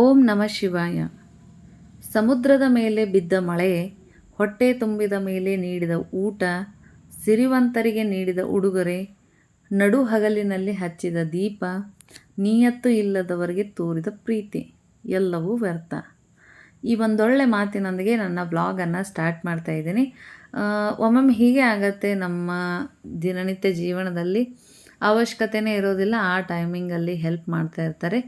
ಓಂ ನಮ ಶಿವಾಯ. ಸಮುದ್ರದ ಮೇಲೆ ಬಿದ್ದ ಮಳೆ, ಹೊಟ್ಟೆ ತುಂಬಿದ ಮೇಲೆ ನೀಡಿದ ಊಟ, ಸಿರಿವಂತರಿಗೆ ನೀಡಿದ ಉಡುಗೊರೆ, ನಡು ಹಗಲಿನಲ್ಲಿ ಹಚ್ಚಿದ ದೀಪ, ನಿಯತ್ತು ಇಲ್ಲದವರಿಗೆ ತೋರಿದ ಪ್ರೀತಿ, ಎಲ್ಲವೂ ವ್ಯರ್ಥ. ಈ ಒಂದೊಳ್ಳೆ ಮಾತಿನೊಂದಿಗೆ ನನ್ನ ಬ್ಲಾಗನ್ನು ಸ್ಟಾರ್ಟ್ ಮಾಡ್ತಾ ಇದ್ದೀನಿ. ಒಮ್ಮೊಮ್ಮೆ ಹೀಗೆ ಆಗತ್ತೆ ನಮ್ಮ ದಿನನಿತ್ಯ ಜೀವನದಲ್ಲಿ. ಅವಶ್ಯಕತೆನೇ ಇರೋದಿಲ್ಲ, ಆ ಟೈಮಿಂಗಲ್ಲಿ ಹೆಲ್ಪ್ ಮಾಡ್ತಾ ಇರ್ತಾರೆ.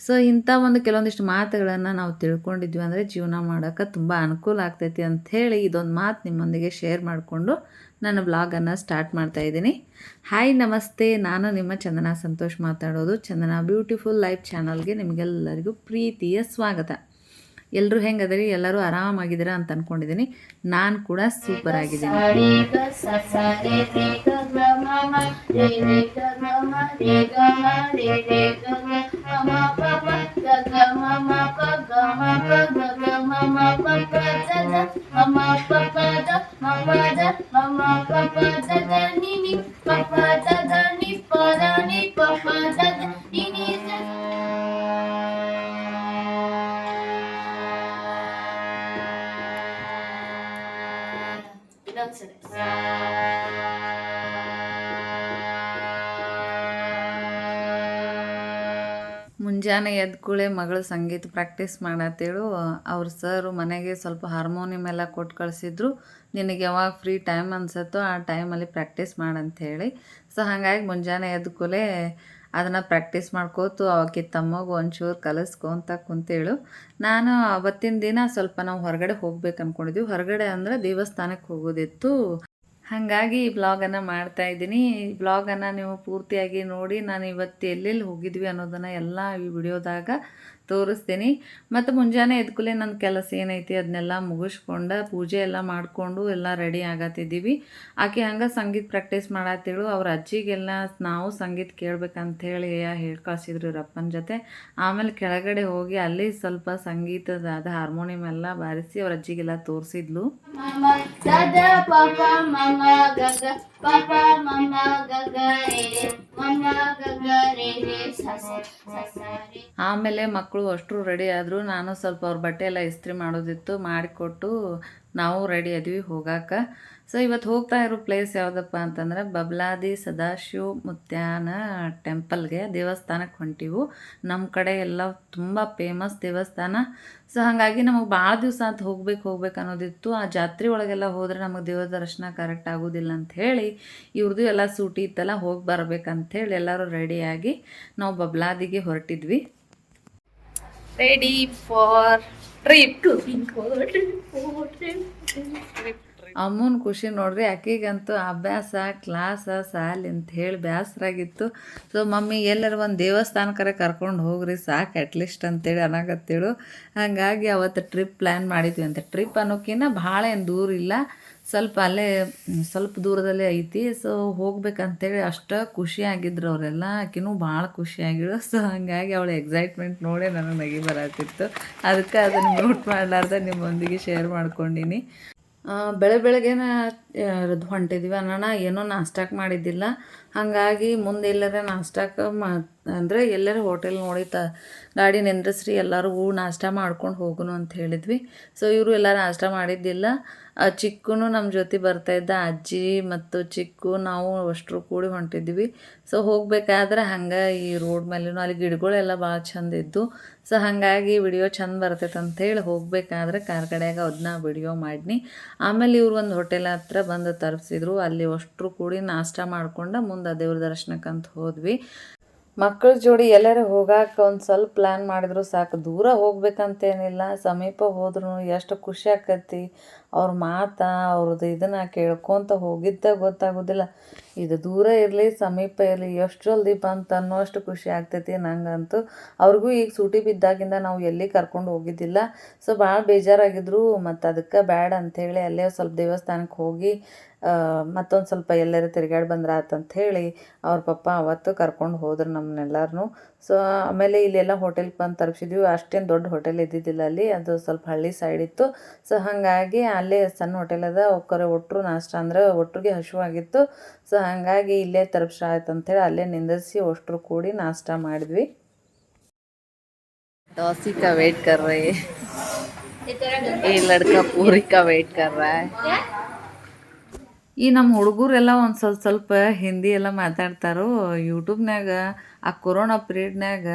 ಸೊ ಇಂಥ ಒಂದು ಕೆಲವೊಂದಿಷ್ಟು ಮಾತುಗಳನ್ನು ನಾವು ತಿಳ್ಕೊಂಡಿದ್ವಿ ಅಂದರೆ ಜೀವನ ಮಾಡೋಕ್ಕೆ ತುಂಬ ಅನುಕೂಲ ಆಗ್ತೈತಿ ಅಂಥೇಳಿ ಇದೊಂದು ಮಾತು ನಿಮ್ಮೊಂದಿಗೆ ಶೇರ್ ಮಾಡಿಕೊಂಡು ನನ್ನ ಬ್ಲಾಗನ್ನು ಸ್ಟಾರ್ಟ್ ಮಾಡ್ತಾ ಇದ್ದೀನಿ. ಹಾಯ್ ನಮಸ್ತೆ. ನಾನು ನಿಮ್ಮ ಚಂದನ ಸಂತೋಷ್ ಮಾತಾಡೋದು. ಚಂದನ ಬ್ಯೂಟಿಫುಲ್ ಲೈಫ್ ಚಾನಲ್ಗೆ ನಿಮಗೆಲ್ಲರಿಗೂ ಪ್ರೀತಿಯ ಸ್ವಾಗತ. ಎಲ್ಲರೂ ಹೆಂಗದರಿ? ಎಲ್ಲರೂ ಆರಾಮಾಗಿದ್ದೀರಾ ಅಂತ ಅಂದ್ಕೊಂಡಿದ್ದೀನಿ ನಾನು ಕೂಡ ಸೂಪರ್ ಆಗಿದ್ದೀನಿ. ಮುಂಜಾನೆ ಎದ್ದ ಕೂಡಲೇ ಮಗಳು ಸಂಗೀತ ಪ್ರಾಕ್ಟೀಸ್ ಮಾಡತ್ತೇಳು. ಅವ್ರ ಸರ್ ಮನೆಗೆ ಸ್ವಲ್ಪ ಹಾರ್ಮೋನಿಯಂ ಎಲ್ಲ ಕೊಟ್ಟು ಕಳಿಸಿದ್ರು. ನಿನಗೆ ಯಾವಾಗ ಫ್ರೀ ಟೈಮ್ ಅನ್ಸತ್ತೋ ಆ ಟೈಮಲ್ಲಿ ಪ್ರಾಕ್ಟೀಸ್ ಮಾಡಂಥೇಳಿ ಸೊ ಹಾಗಾಗಿ ಮುಂಜಾನೆ ಎದ್ದ ಕೂಲೆ ಅದನ್ನು ಪ್ರಾಕ್ಟೀಸ್ ಮಾಡ್ಕೋತು ಅವಕ್ಕೆ ತಮ್ಮಗೂ ಒಂಚೂರು ಕಲಿಸ್ಕೊಂತ ಕುಂತೇಳು. ನಾನು ಅವತ್ತಿನ ದಿನ ಸ್ವಲ್ಪ ನಾವು ಹೊರಗಡೆ ಹೋಗ್ಬೇಕು ಅಂದ್ಕೊಂಡಿದ್ವಿ ಹೊರಗಡೆ ಅಂದರೆ ದೇವಸ್ಥಾನಕ್ಕೆ ಹೋಗೋದಿತ್ತು. ಹಾಗಾಗಿ ಈ ಬ್ಲಾಗನ್ನು ಮಾಡ್ತಾ ಇದ್ದೀನಿ. ಈ ಬ್ಲಾಗನ್ನು ನೀವು ಪೂರ್ತಿಯಾಗಿ ನೋಡಿ ನಾನು ಇವತ್ತು ಎಲ್ಲೆಲ್ಲಿ ಹೋಗಿದ್ವಿ ಅನ್ನೋದನ್ನು ಎಲ್ಲ ಈ ವಿಡಿಯೋದಾಗ ತೋರಿಸ್ತೀನಿ. ಮತ್ತು ಮುಂಜಾನೆ ಎದ್ಕೂಲೆ ನನ್ನ ಕೆಲಸ ಏನೈತಿ ಅದನ್ನೆಲ್ಲ ಮುಗಿಸ್ಕೊಂಡು ಪೂಜೆ ಎಲ್ಲ ಮಾಡಿಕೊಂಡು ಎಲ್ಲ ರೆಡಿ ಆಗತ್ತಿದ್ದೀವಿ. ಆಕೆ ಹಂಗೆ ಸಂಗೀತ ಪ್ರಾಕ್ಟೀಸ್ ಮಾಡತ್ತಿಳು ಅವ್ರ ಅಜ್ಜಿಗೆಲ್ಲ ನಾವು ಸಂಗೀತ ಕೇಳಬೇಕಂತ ಹೇಳಿ ಹೇಳಿ ಕಳ್ಸಿದ್ರು ಇವರಪ್ಪನ ಜೊತೆ. ಆಮೇಲೆ ಕೆಳಗಡೆ ಹೋಗಿ ಅಲ್ಲಿ ಸ್ವಲ್ಪ ಸಂಗೀತದ ಅದು ಹಾರ್ಮೋನಿಯಂ ಎಲ್ಲ ಬಾರಿಸಿ ಅವ್ರ ಅಜ್ಜಿಗೆಲ್ಲ ತೋರಿಸಿದ್ಲು. Papa mama gaga papa mama gaga Sasa, ಆಮೇಲೆ ಮಕ್ಕಳು ಅಷ್ಟರು ರೆಡಿ ಆದರು. ನಾನು ಸ್ವಲ್ಪ ಅವ್ರ ಬಟ್ಟೆ ಎಲ್ಲ ಇಸ್ತ್ರಿ ಮಾಡೋದಿತ್ತು ಮಾಡಿಕೊಟ್ಟು ನಾವು ರೆಡಿ ಆದ್ವಿ ಹೋಗಾಕ. ಸೊ ಇವತ್ತು ಹೋಗ್ತಾ ಇರೋ ಪ್ಲೇಸ್ ಯಾವುದಪ್ಪ ಅಂತಂದ್ರೆ ಬಬ್ಲಾದಿ ಸದಾಶಿವ ಮುತ್ಯಾನ ಟೆಂಪಲ್ಗೆ ದೇವಸ್ಥಾನಕ್ಕೆ ಹೊಂಟಿವು. ನಮ್ಮ ಕಡೆ ಎಲ್ಲ ತುಂಬ ಫೇಮಸ್ ದೇವಸ್ಥಾನ. ಸೊ ಹಾಗಾಗಿ ನಮಗೆ ಭಾಳ ದಿವಸ ಅಂತ ಹೋಗ್ಬೇಕು ಹೋಗ್ಬೇಕು ಅನ್ನೋದಿತ್ತು. ಆ ಜಾತ್ರೆ ಒಳಗೆಲ್ಲ ಹೋದರೆ ನಮಗೆ ದೇವರ ದರ್ಶನ ಕರೆಕ್ಟ್ ಆಗೋದಿಲ್ಲ ಅಂತ ಹೇಳಿ ಇವ್ರದ್ದು ಎಲ್ಲ ಸೂಟಿ ಇತ್ತಲ್ಲ ಹೋಗಿ ಬರ್ಬೇಕಂಥೇಳಿ ಎಲ್ಲರೂ ರೆಡಿಯಾಗಿ ನಾವು ಬಬ್ಲಾದಿಗೆ ಹೊರಟಿದ್ವಿ. ರೆಡಿ ಫಾರ್ ಟ್ರಿಪ್ ಟ್ರಿಪ್ ಅಮ್ಮನ ಖುಷಿ ನೋಡ್ರಿ ಆಕಿಗಂತೂ ಅಭ್ಯಾಸ ಕ್ಲಾಸ ಸಾಲಿ ಅಂತ ಹೇಳಿ ಬೇಸರಾಗಿತ್ತು ಸೊ ಮಮ್ಮಿ, ಎಲ್ಲರ ಒಂದು ದೇವಸ್ಥಾನಕರ ಕರ್ಕೊಂಡು ಹೋಗ್ರಿ, ಸಾಕು ಅಟ್ಲೀಸ್ಟ್ ಅಂತೇಳಿ ಅನ್ನಕತ್ತೇಳು ಹಾಗಾಗಿ ಅವತ್ತು ಟ್ರಿಪ್ ಪ್ಲ್ಯಾನ್ ಮಾಡಿದ್ವಿ ಅಂತ. ಟ್ರಿಪ್ ಅನ್ನೋಕ್ಕಿಂತ ಭಾಳ ಏನು ದೂರ ಇಲ್ಲ. ಸ್ವಲ್ಪ ಅಲ್ಲೇ, ಸ್ವಲ್ಪ ದೂರದಲ್ಲೇ ಐತಿ. ಸೊ ಹೋಗ್ಬೇಕಂತೇಳಿ ಅಷ್ಟು ಖುಷಿಯಾಗಿದ್ರು ಅವರೆಲ್ಲ. ಆಕಿನೂ ಭಾಳ ಖುಷಿಯಾಗಿಳು ಸೊ ಹಾಗಾಗಿ ಅವಳ ಎಕ್ಸೈಟ್ಮೆಂಟ್ ನೋಡೇ ನನಗೆ ನಗಿ ಬರತ್ತಿತ್ತು ಅದಕ್ಕೆ ಅದನ್ನು ನೋಟ್ ಮಾಡಲಾರ್ದೆ ನಿಮ್ಮೊಂದಿಗೆ ಶೇರ್ ಮಾಡ್ಕೊಂಡಿನಿ. ಬೆಳೆ ಬೆಳಗ್ಗೆನ ರದ್ದು ಹೊಂಟಿದ್ವಿ. ಅನ್ನೋಣ ಏನೋ ನಾಷ್ಟಾಕ್ ಮಾಡಿದ್ದಿಲ್ಲ. ಹಾಗಾಗಿ ಮುಂದೆ ಎಲ್ಲರ ನಾಷ್ಟಾಕ ಮಾ, ಅಂದರೆ ಎಲ್ಲರ ಹೋಟೆಲ್ ನೋಡಿ ತ, ಗಾಡಿ ನಿಂದ್ರಿಸ್ರಿ, ಎಲ್ಲರೂ ನಾಷ್ಟ ಮಾಡ್ಕೊಂಡು ಹೋಗೋಣ ಅಂತ ಹೇಳಿದ್ವಿ. ಸೊ ಇವರು ಎಲ್ಲ ನಾಷ್ಟ ಮಾಡಿದ್ದಿಲ್ಲ. ಚಿಕ್ಕನು ನಮ್ಮ ಜೊತೆ ಬರ್ತಾ ಇದ್ದ ಅಜ್ಜಿ ಮತ್ತು ಚಿಕ್ಕು, ನಾವು ಅಷ್ಟರು ಕೂಡಿ ಹೊಂಟಿದ್ವಿ. ಸೊ ಹೋಗಬೇಕಾದ್ರೆ ಹಂಗೆ ಈ ರೋಡ್ ಮೇಲೂ ಅಲ್ಲಿ ಗಿಡಗಳೆಲ್ಲ ಭಾಳ ಚಂದ ಇದ್ದು ಸೊ ಹಾಗಾಗಿ ವಿಡಿಯೋ ಚಂದ ಬರ್ತೈತೆ ಅಂತೇಳಿ ಹೋಗಬೇಕಾದ್ರೆ ಕಾರ್ ಕಡೆಯಾಗ ಅದನ್ನ ವಿಡಿಯೋ ಮಾಡಿನಿ. ಆಮೇಲೆ ಇವ್ರು ಒಂದು ಹೋಟೆಲ್ ಹತ್ರ ಬಂದು ತರಿಸಿದ್ರು. ಅಲ್ಲಿ ಅಷ್ಟರು ಕೂಡಿ ನಾಷ್ಟ ಮಾಡ್ಕೊಂಡು ಮುಂದೆ ದೇವ್ರ ದರ್ಶನಕ್ಕಂತ ಹೋದ್ವಿ. ಮಕ್ಕಳ ಜೋಡಿ ಎಲ್ಲರೂ ಹೋಗಾಕ ಒಂದು ಸ್ವಲ್ಪ ಪ್ಲ್ಯಾನ್ ಮಾಡಿದ್ರು ಸಾಕು. ದೂರ ಹೋಗ್ಬೇಕಂತೇನಿಲ್ಲ. ಸಮೀಪ ಹೋದ್ರೂ ಎಷ್ಟು ಖುಷಿ ಆಕತಿ ಅವ್ರ ಮಾತಾ ಅವ್ರದ್ದು ಇದನ್ನು ಕೇಳ್ಕೊತ ಹೋಗಿದ್ದ ಗೊತ್ತಾಗೋದಿಲ್ಲ. ಇದು ದೂರ ಇರಲಿ, ಸಮೀಪ ಇರಲಿ, ಎಷ್ಟು ಜಲ್ದಿ ಬಂತು ಅನ್ನೋಷ್ಟು ಖುಷಿ ಆಗ್ತೈತಿ ನಂಗಂತೂ. ಅವ್ರಿಗೂ ಈಗ ಸೂಟಿ ಬಿದ್ದಾಗಿಂದ ನಾವು ಎಲ್ಲಿ ಕರ್ಕೊಂಡು ಹೋಗಿದ್ದಿಲ್ಲ. ಸೊ ಭಾಳ ಬೇಜಾರಾಗಿದ್ರು. ಮತ್ತು ಅದಕ್ಕೆ ಬ್ಯಾಡ ಅಂಥೇಳಿ ಅಲ್ಲೇ ಸ್ವಲ್ಪ ದೇವಸ್ಥಾನಕ್ಕೆ ಹೋಗಿ ಮತ್ತೊಂದು ಸ್ವಲ್ಪ ಎಲ್ಲರೂ ತಿರುಗಾಡಿ ಬಂದ್ರೆ ಆತಂತ ಹೇಳಿ ಅವ್ರ ಪಪ್ಪ ಅವತ್ತು ಕರ್ಕೊಂಡು ಹೋದ್ರು ನಮ್ಮನ್ನೆಲ್ಲರನ್ನೂ ಸೊ ಆಮೇಲೆ ಇಲ್ಲೆಲ್ಲ ಹೋಟೆಲ್ಗೆ ಬಂದು ತರಿಸಿದ್ವಿ ಅಷ್ಟೇನು ದೊಡ್ಡ ಹೋಟೆಲ್ ಇದ್ದಿದ್ದಿಲ್ಲ ಅಲ್ಲಿ ಅದು ಸ್ವಲ್ಪ ಹಳ್ಳಿ ಸೈಡ್ ಇತ್ತು ಸೊ ಹಾಗಾಗಿ ಅಲ್ಲೇ ಸಣ್ಣ ಹೋಟೆಲ್ ಅದ ಒಕ್ಕರೆ ಒಟ್ಟರು ನಾಷ್ಟ ಅಂದ್ರೆ ಒಟ್ಟಿಗೆ ಹಸಿವಾಗಿತ್ತು ಸೊ ಹಾಗಾಗಿ ಇಲ್ಲೇ ತರಿಸಿ ಆಯ್ತು ಅಂಥೇಳಿ ಅಲ್ಲೇ ನಿಂದಿರಿಸಿ ಅಷ್ಟರು ಕೂಡಿ ನಾಷ್ಟ ಮಾಡಿದ್ವಿ टॉसी का वेट कर रहे हैं ये लड़का पूरी का वेट कर रहा है ಈ ನಮ್ಮ ಹುಡುಗರೆಲ್ಲ ಒಂದು ಸ್ವಲ್ಪ ಸ್ವಲ್ಪ ಹಿಂದಿ ಎಲ್ಲ ಮಾತಾಡ್ತಾರೋ ಯೂಟ್ಯೂಬ್ನಾಗ ಆ ಕೊರೋನಾ ಪೀರಿಯಡ್ನಾಗ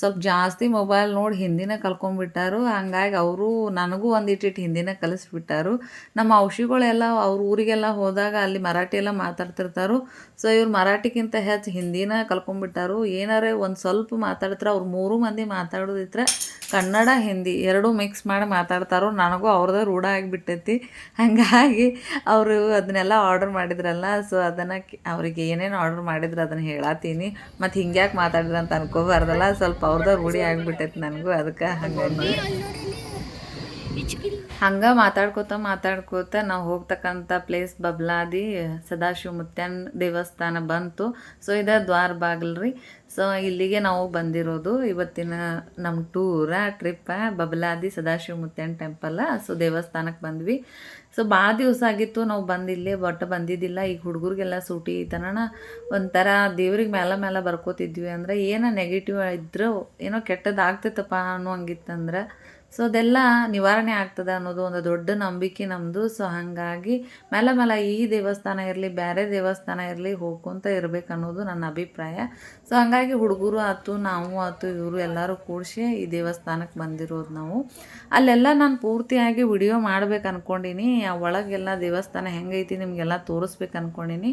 ಸ್ವಲ್ಪ ಜಾಸ್ತಿ ಮೊಬೈಲ್ ನೋಡಿ ಹಿಂದಿನ ಕಲ್ಕೊಂಡ್ಬಿಟ್ಟಾರು ಹಂಗಾಗಿ ಅವರು ನನಗೂ ಒಂದಿಟ್ಟಿಟ್ಟು ಹಿಂದಿನ ಕಲಿಸ್ಬಿಟ್ಟಾರು. ನಮ್ಮ ಔಷಧಿಗಳೆಲ್ಲ ಅವ್ರ ಊರಿಗೆಲ್ಲ ಹೋದಾಗ ಅಲ್ಲಿ ಮರಾಠಿ ಎಲ್ಲ ಮಾತಾಡ್ತಿರ್ತಾರು. ಸೊ ಇವ್ರು ಮರಾಠಿಗಿಂತ ಹೆಚ್ಚು ಹಿಂದಿನ ಕಲ್ಕೊಂಡ್ಬಿಟ್ಟಾರು ಏನಾರೇ ಒಂದು ಸ್ವಲ್ಪ ಮಾತಾಡ್ತಾರೆ, ಅವ್ರು ಮೂರು ಮಂದಿ ಮಾತಾಡೋದಿದ್ರೆ ಕನ್ನಡ, ಹಿಂದಿ ಎರಡೂ ಮಿಕ್ಸ್ ಮಾಡಿ ಮಾತಾಡ್ತಾರೋ ನನಗೂ ಅವ್ರದ್ದು ರೂಢ ಆಗಿಬಿಟ್ಟೈತಿ. ಹಾಗಾಗಿ ಅವರು ಅದನ್ನೆಲ್ಲ ಆರ್ಡರ್ ಮಾಡಿದ್ರಲ್ಲ ಸೊ ಅದನ್ನು ಅವ್ರಿಗೆ ಏನೇನು ಆರ್ಡರ್ ಮಾಡಿದ್ರು ಅದನ್ನು ಹೇಳತ್ತೀನಿ ಮತ್ತು ಹಿಂಗ್ಯಾಕೆ ಮಾತಾಡಿದ್ರು ಅಂತ ಅನ್ಕೋಬಾರ್ದಲ್ಲ, ಸ್ವಲ್ಪ ಅವ್ರದ್ದು ರೂಢಿ ಆಗಿಬಿಟ್ಟೈತಿ ನನಗೂ ಅದಕ್ಕೆ ಹಂಗಾಗಿ ಹಂಗೆ ಮಾತಾಡ್ಕೋತ ಮಾತಾಡ್ಕೋತ ನಾವು ಹೋಗ್ತಕ್ಕಂಥ ಪ್ಲೇಸ್ ಬಬ್ಲಾದಿ ಸದಾಶಿವ ಮುತ್ಯನ್ ದೇವಸ್ಥಾನ ಬಂತು. ಸೊ ಇದ ದ್ವಾರ ಬಾಗಿಲ್ರಿ. ರೀ ಸೊ ಇಲ್ಲಿಗೆ ನಾವು ಬಂದಿರೋದು ಇವತ್ತಿನ ನಮ್ಮ ಟೂರ ಟ್ರಿಪ್ಪ ಬಬ್ಲಾದಿ ಸದಾಶಿವ ಮುತ್ಯನ್ ಟೆಂಪಲ್ ಸೊ ದೇವಸ್ಥಾನಕ್ಕೆ ಬಂದ್ವಿ. ಸೊ ಭಾಳ ದಿವಸ ಆಗಿತ್ತು, ನಾವು ಬಂದಿಲ್ಲೇ, ಬಟ್ ಬಂದಿದ್ದಿಲ್ಲ. ಈಗ ಹುಡುಗರಿಗೆಲ್ಲ ಸೂಟಿ ಐತನ ಒಂಥರ ದೇವ್ರಿಗೆ ಮೇಲೆ ಮೇಲೆ ಬರ್ಕೋತಿದ್ವಿ. ಅಂದ್ರೆ ಏನೋ ನೆಗೆಟಿವ್ ಇದ್ರೆ ಏನೋ ಕೆಟ್ಟದ್ದು ಆಗ್ತೈತಪ್ಪ ಅನ್ನೋ ಹಂಗಿತ್ತಂದ್ರೆ. ಸೊ ಅದೆಲ್ಲ ನಿವಾರಣೆ ಆಗ್ತದೆ ಅನ್ನೋದು ಒಂದು ದೊಡ್ಡ ನಂಬಿಕೆ ನಮ್ಮದು ಸೊ ಹಾಗಾಗಿ ಮೇಲೆ ಮೇಲೆ ಈ ದೇವಸ್ಥಾನ ಇರಲಿ ಬೇರೆ ದೇವಸ್ಥಾನ ಇರಲಿ ಹೋಗ್ಕೊಂತ ಇರ್ಬೇಕು ಅನ್ನೋದು ನನ್ನ ಅಭಿಪ್ರಾಯ. ಸೊ ಹಂಗಾಗಿ ಹುಡುಗರು ಆಯ್ತು ನಾವು ಆಯ್ತು ಇವರು ಎಲ್ಲರೂ ಕೂಡಿಸಿ ಈ ದೇವಸ್ಥಾನಕ್ಕೆ ಬಂದಿರೋದು ನಾವು. ಅಲ್ಲೆಲ್ಲ ನಾನು ಪೂರ್ತಿಯಾಗಿ ವಿಡಿಯೋ ಮಾಡ್ಬೇಕು ಅಂದ್ಕೊಂಡೀನಿ ಆ ಒಳಗೆಲ್ಲ ದೇವಸ್ಥಾನ ಹೆಂಗೈತಿ ನಿಮಗೆಲ್ಲ ತೋರಿಸ್ಬೇಕು ಅಂದ್ಕೊಂಡಿನಿ